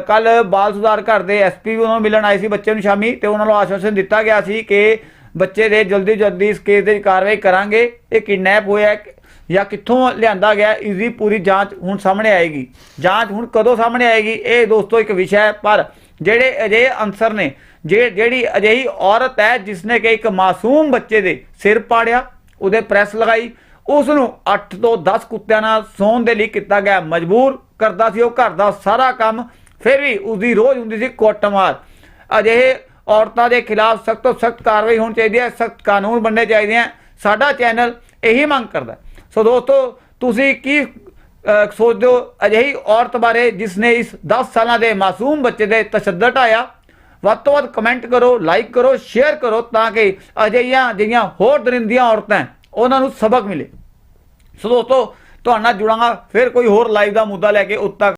ਕੱਲ ਬਾਲ ਸੁਧਾਰ ਘਰ ਦੇ ਐਸਪੀ ਵੀ ਉਹਨਾਂ ਨੂੰ ਮਿਲਣ ਆਏ ਸੀ ਬੱਚੇ ਨੂੰ ਸ਼ਾਮੀ ਤੇ ਉਹਨਾਂ ਨੂੰ ਆਸ਼ਵਾਸਨ ਦਿੱਤਾ ਗਿਆ ਸੀ ਕਿ ਬੱਚੇ ਦੇ ਜਲਦੀ ਜਲਦੀ ਇਸ ਕੇਸ ਦੇ ਕਾਰਵਾਈ ਕਰਾਂਗੇ। ਇਹ ਕਿਡਨੈਪ ਹੋਇਆ ਜਾਂ ਕਿੱਥੋਂ ਲਿਆਂਦਾ ਗਿਆ ਇਸ ਦੀ ਪੂਰੀ ਜਾਂਚ ਹੁਣ ਸਾਹਮਣੇ ਆਏਗੀ। ਜਾਂਚ ਹੁਣ ਕਦੋਂ ਸਾਹਮਣੇ ਆਏਗੀ, ਇਹ ਦੋਸਤੋ ਇੱਕ ਵਿਸ਼ਾ ਹੈ, ਪਰ ਜਿਹੜੇ ਅਜਿਹੇ ਅਨਸਰ ਨੇ, ਜੇ, ਜਿਹੜੀ ਅਜਿਹੀ ਔਰਤ ਹੈ ਜਿਸ ਨੇ ਕਿ ਇੱਕ ਮਾਸੂਮ ਬੱਚੇ ਦੇ ਸਿਰ ਪਾੜਿਆ, ਉਹਦੇ ਪ੍ਰੈਸ ਲਗਾਈ ਉਸ ਨੂੰ 8 ਤੋਂ 10 ਕੁੱਤਿਆਂ ਨਾਲ ਸੌਣ ਦੇ ਲਈ ਕੀਤਾ ਗਿਆ ਮਜਬੂਰ ਕਰਦਾ ਸੀ ਉਹ ਘਰ ਦਾ ਸਾਰਾ ਕੰਮ, ਫਿਰ ਵੀ ਉਸ ਦੀ ਰੋਜ਼ ਹੁੰਦੀ ਸੀ ਕੁੱਟਮਾਰ ਅਜਿਹੇ ਔਰਤਾਂ ਦੇ ਖਿਲਾਫ ਸਖਤ ਤੋਂ ਸਖਤ ਕਾਰਵਾਈ ਹੋਣੀ ਚਾਹੀਦੀ ਹੈ, ਸਖਤ ਕਾਨੂੰਨ ਬਣਨੇ ਚਾਹੀਦੇ ਆ ਸਾਡਾ ਚੈਨਲ ਇਹੀ ਮੰਗ ਕਰਦਾ ਸੋ ਦੋਸਤੋ, ਤੁਸੀਂ ਕੀ ਸੋਚਦੇ ਹੋ ਅਜਿਹੀ ਔਰਤ ਬਾਰੇ ਜਿਸ ਨੇ ਇਸ 10 ਸਾਲਾਂ ਦੇ ਮਾਸੂਮ ਬੱਚੇ ਦੇ ਤਸ਼ੱਦਦ ਢਾਇਆ? ਵੱਧ ਤੋਂ ਵੱਧ ਕਮੈਂਟ ਕਰੋ, ਲਾਈਕ ਕਰੋ, ਸ਼ੇਅਰ ਕਰੋ ਤਾਂ ਕਿ ਅਜਿਹੀਆਂ ਜਿਹੜੀਆਂ ਹੋਰ ਦਰਿੰਦੀਆਂ ਔਰਤਾਂ ਉਹਨਾਂ ਨੂੰ ਸਬਕ ਮਿਲੇ। ਸੋ ਦੋਸਤੋ, ਤੁਹਾਡਾ ਜੁੜਾਂਗਾ, ਫਿਰ ਕੋਈ ਹੋਰ ਲਾਈਵ ਦਾ ਮੁੱਦਾ ਲੈ ਕੇ ਉਦ ਤੱਕ